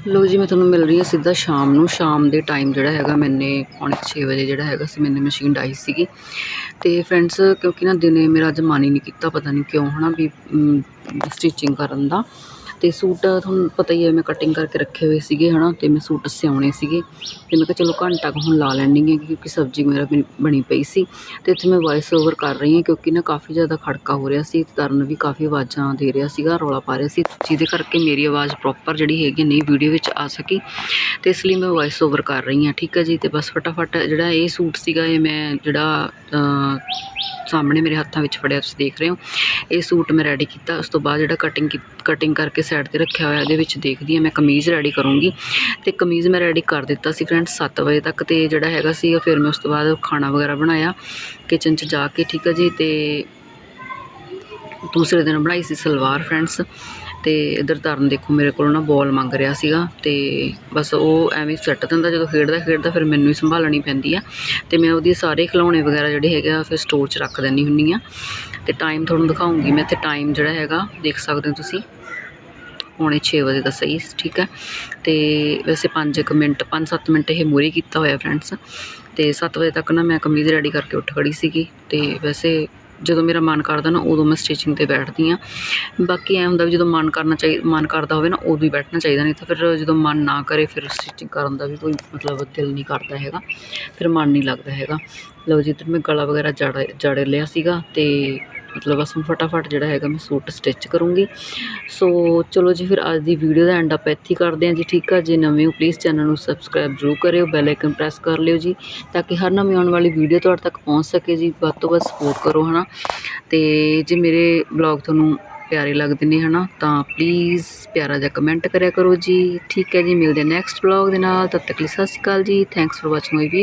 A: ਲੋ ਜੀ, ਮੈਂ ਤੁਹਾਨੂੰ ਮਿਲ ਰਹੀ ਹਾਂ ਸਿੱਧਾ ਸ਼ਾਮ ਨੂੰ, ਸ਼ਾਮ ਦੇ ਟਾਈਮ ਜਿਹੜਾ ਹੈਗਾ ਮੈਨੇ ਪੌਣੇ 6 ਵਜੇ ਜਿਹੜਾ ਹੈਗਾ ਸੀ, ਮੈਨੇ ਮਸ਼ੀਨ ਡਾਈ ਸੀਗੀ ਤੇ ਫਰੈਂਡਸ ਕਿਉਂਕਿ ਨਾ ਦਿਨੇ ਮੇਰਾ ਅੱਜ ਮਨ ਹੀ ਨਹੀਂ ਕੀਤਾ, ਪਤਾ ਨਹੀਂ ਕਿਉਂ ਹਨਾ ਵੀ ਸਟਿਚਿੰਗ ਕਰਨ ਦਾ। ਅਤੇ ਸੂਟ ਤੁਹਾਨੂੰ ਪਤਾ ਹੀ ਹੈ, ਮੈਂ ਕਟਿੰਗ ਕਰਕੇ ਰੱਖੇ ਹੋਏ ਸੀਗੇ ਹੈ ਨਾ ਅਤੇ ਮੈਂ ਸੂਟ ਸਿਉਣੇ ਸੀਗੇ। ਅਤੇ ਮੈਂ ਕਿਹਾ ਚਲੋ ਘੰਟਾ ਕੁ ਹੁਣ ਲਾ ਲੈਂਦੀ ਹਾਂ, ਕਿਉਂਕਿ ਸਬਜ਼ੀ ਮੇਰਾ ਬਣੀ- ਬਣੀ ਪਈ ਸੀ। ਅਤੇ ਇੱਥੇ ਮੈਂ ਵੌਇਸ ਓਵਰ ਕਰ ਰਹੀ ਹਾਂ, ਕਿਉਂਕਿ ਨਾ ਕਾਫੀ ਜ਼ਿਆਦਾ ਖੜਕਾ ਹੋ ਰਿਹਾ ਸੀ, ਤੇ ਤਰਨ ਵੀ ਕਾਫੀ ਆਵਾਜ਼ਾਂ ਦੇ ਰਿਹਾ ਸੀਗਾ, ਰੌਲਾ ਪਾ ਰਿਹਾ ਸੀ। ਜਿਹਦੇ ਕਰਕੇ ਮੇਰੀ ਆਵਾਜ਼ ਪ੍ਰੋਪਰ ਜਿਹੜੀ ਹੈਗੀ ਨਹੀਂ ਵੀਡੀਓ ਵਿੱਚ ਆ ਸਕੀ। ਅਤੇ ਇਸ ਲਈ ਮੈਂ ਵੌਇਸ ਓਵਰ ਕਰ ਰਹੀ ਹਾਂ, ਠੀਕ ਹੈ ਜੀ? ਅਤੇ ਬਸ ਫਟਾਫਟ ਜਿਹੜਾ ਇਹ ਸੂਟ ਸੀਗਾ, ਇਹ ਮੈਂ ਜਿਹੜਾ ਸਾਹਮਣੇ ਮੇਰੇ ਹੱਥਾਂ ਵਿੱਚ ਫੜਿਆ, ਤੁਸੀਂ ਦੇਖ ਰਹੇ ਹੋ। ਇਹ ਸੂਟ ਮੈਂ ਰੈਡੀ ਕੀਤਾ, ਉਸ ਤੋਂ ਬਾਅਦ ਜਿਹੜਾ ਕਟਿੰਗ ਕਟਿੰਗ ਕਰਕੇ ਸਾਈਡ ਤੇ ਰੱਖਿਆ ਹੋਇਆ, ਇਹਦੇ ਵਿੱਚ ਦੇਖਦੀ ਹਾਂ ਮੈਂ ਕਮੀਜ਼ ਰੈਡੀ ਕਰੂੰਗੀ। ਤੇ ਕਮੀਜ਼ ਮੈਂ ਰੈਡੀ ਕਰ ਦਿੱਤਾ ਸੀ ਫਰੈਂਡਸ 7 ਵਜੇ ਤੱਕ ਤੇ ਜਿਹੜਾ ਹੈਗਾ ਸੀ ਫਿਰ ਮੈਂ ਉਸ ਤੋਂ ਬਾਅਦ ਖਾਣਾ ਵਗੈਰਾ ਬਣਾਇਆ ਕਿਚਨ 'ਚ ਜਾ ਕੇ, ਠੀਕ ਹੈ ਜੀ, ਤੇ ਦੂਸਰੇ ਦਿਨ ਬਣਾਈ ਸੀ ਸਲਵਾਰ ਫਰੈਂਡਸ ਤੇ ਇਧਰ ਤਰਨ ਦੇਖੋ ਮੇਰੇ ਕੋਲ ਨਾ ਬੋਲ ਮੰਗ ਰਿਹਾ ਸੀਗਾ ਤੇ ਬਸ ਉਹ ਐਵੇਂ ਸੱਟ ਦਿੰਦਾ, ਜਦੋਂ ਖੇਡਦਾ ਖੇਡਦਾ ਫਿਰ ਮੈਨੂੰ ਹੀ ਸੰਭਾਲਣੀ ਪੈਂਦੀ ਆ ਤੇ ਮੈਂ ਉਹਦੀ ਸਾਰੇ ਖਿਡੌਣੇ ਵਗੈਰਾ ਜਿਹੜੇ ਹੈਗੇ ਆ ਫਿਰ ਸਟੋਰ 'ਚ ਰੱਖ ਦਿੰਦੀ ਹੁੰਨੀ ਆ ਤੇ ਟਾਈਮ ਤੁਹਾਨੂੰ ਦਿਖਾਉਂਗੀ ਮੈਂ ਤੇ ਟਾਈਮ ਜਿਹੜਾ ਹੈਗਾ ਦੇਖ ਸਕਦੇ ਹੋ ਤੁਸੀਂ। ਪੌਣੇ 6 ਵਜੇ ਦਾ ਸਹੀ, ਠੀਕ ਹੈ। ਤੇ ਵੈਸੇ 5 ਕੁ ਮਿੰਟ 5-7 ਮਿੰਟ ਇਹ ਮੂਰੀ ਕੀਤਾ ਹੋਇਆ ਫਰੈਂਡਸ ਤੇ 7 ਵਜੇ ਤੱਕ ਨਾ ਮੈਂ ਕਮੀਜ਼ ਰੈਡੀ ਕਰਕੇ ਉੱਠ ਖੜੀ ਸੀਗੀ ਤੇ ਵੈਸੇ ਜਦੋਂ ਮੇਰਾ ਮਨ ਕਰਦਾ ਨਾ, ਉਦੋਂ ਮੈਂ ਸਟਿਚਿੰਗ ਤੇ ਬੈਠਦੀ ਆ ਬਾਕੀ ਐ ਹੁੰਦਾ ਵੀ ਜਦੋਂ ਮਨ ਕਰਨਾ ਚਾਹੀ, ਮਨ ਕਰਦਾ ਹੋਵੇ ਨਾ, ਉਦੋਂ ਹੀ ਬੈਠਣਾ ਚਾਹੀਦਾ, ਨਹੀਂ ਤਾਂ ਫਿਰ ਜਦੋਂ ਮਨ ਨਾ ਕਰੇ, ਫਿਰ ਸਟਿਚਿੰਗ ਕਰਨ ਦਾ ਵੀ ਕੋਈ ਮਤਲਬ ਦਿਲ ਨਹੀਂ ਕਰਦਾ ਹੈਗਾ, ਫਿਰ ਮਨ ਨਹੀਂ ਲੱਗਦਾ ਹੈਗਾ। ਲਓ ਜੀ, ਇੱਧਰ ਮੈਂ ਗਲਾ ਵਗੈਰਾ ਜੜ ਜੜ ਲਿਆ ਸੀਗਾ ਤੇ ਮਤਲਬ ਬਸ ਫਟਾਫਟ ਜਿਹੜਾ ਹੈਗਾ ਮੈਂ ਸੂਟ ਸਟਿਚ ਕਰੂੰਗੀ। ਸੋ ਚਲੋ ਜੀ, ਫਿਰ ਅੱਜ ਦੀ ਵੀਡੀਓ ਦਾ ਐਂਡ ਆਪਾਂ ਇੱਥੇ ਕਰਦੇ ਹਾਂ ਜੀ, ਠੀਕ ਆ? ਜੇ ਨਵੇਂ ਹੋ ਪਲੀਜ਼ ਚੈਨਲ ਨੂੰ ਸਬਸਕ੍ਰਾਈਬ ਜ਼ਰੂਰ ਕਰਿਓ ਬੈਲ ਆਈਕਨ ਪ੍ਰੈਸ ਕਰ ਲਿਓ ਜੀ, ਤਾਂ ਕਿ ਹਰ ਨਵੀਂ ਆਉਣ ਵਾਲੀ ਵੀਡੀਓ ਤੁਹਾਡੇ ਤੱਕ ਪਹੁੰਚ ਸਕੇ ਜੀ, ਵੱਧ ਤੋਂ ਵੱਧ ਸਪੋਰਟ ਕਰੋ, ਹਨਾ? ਤੇ ਜੇ ਮੇਰੇ ਬਲੌਗ ਤੁਹਾਨੂੰ ਪਿਆਰੇ ਲੱਗਦੇ ਨੇ, ਹਨਾ, ਤਾਂ ਪਲੀਜ਼ ਪਿਆਰਾ ਜਿਹਾ ਕਮੈਂਟ ਕਰਿਆ ਕਰੋ ਜੀ, ਠੀਕ ਹੈ ਜੀ? ਮਿਲਦੇ ਨੈਕਸਟ ਬਲੌਗ ਦੇ ਨਾਲ, ਤਦ ਤੱਕ ਲਈ ਸਤਿ ਸ਼੍ਰੀ ਅਕਾਲ ਜੀ ਥੈਂਕਸ ਫॉर ਵਾਚਿੰਗ ਮਾਈ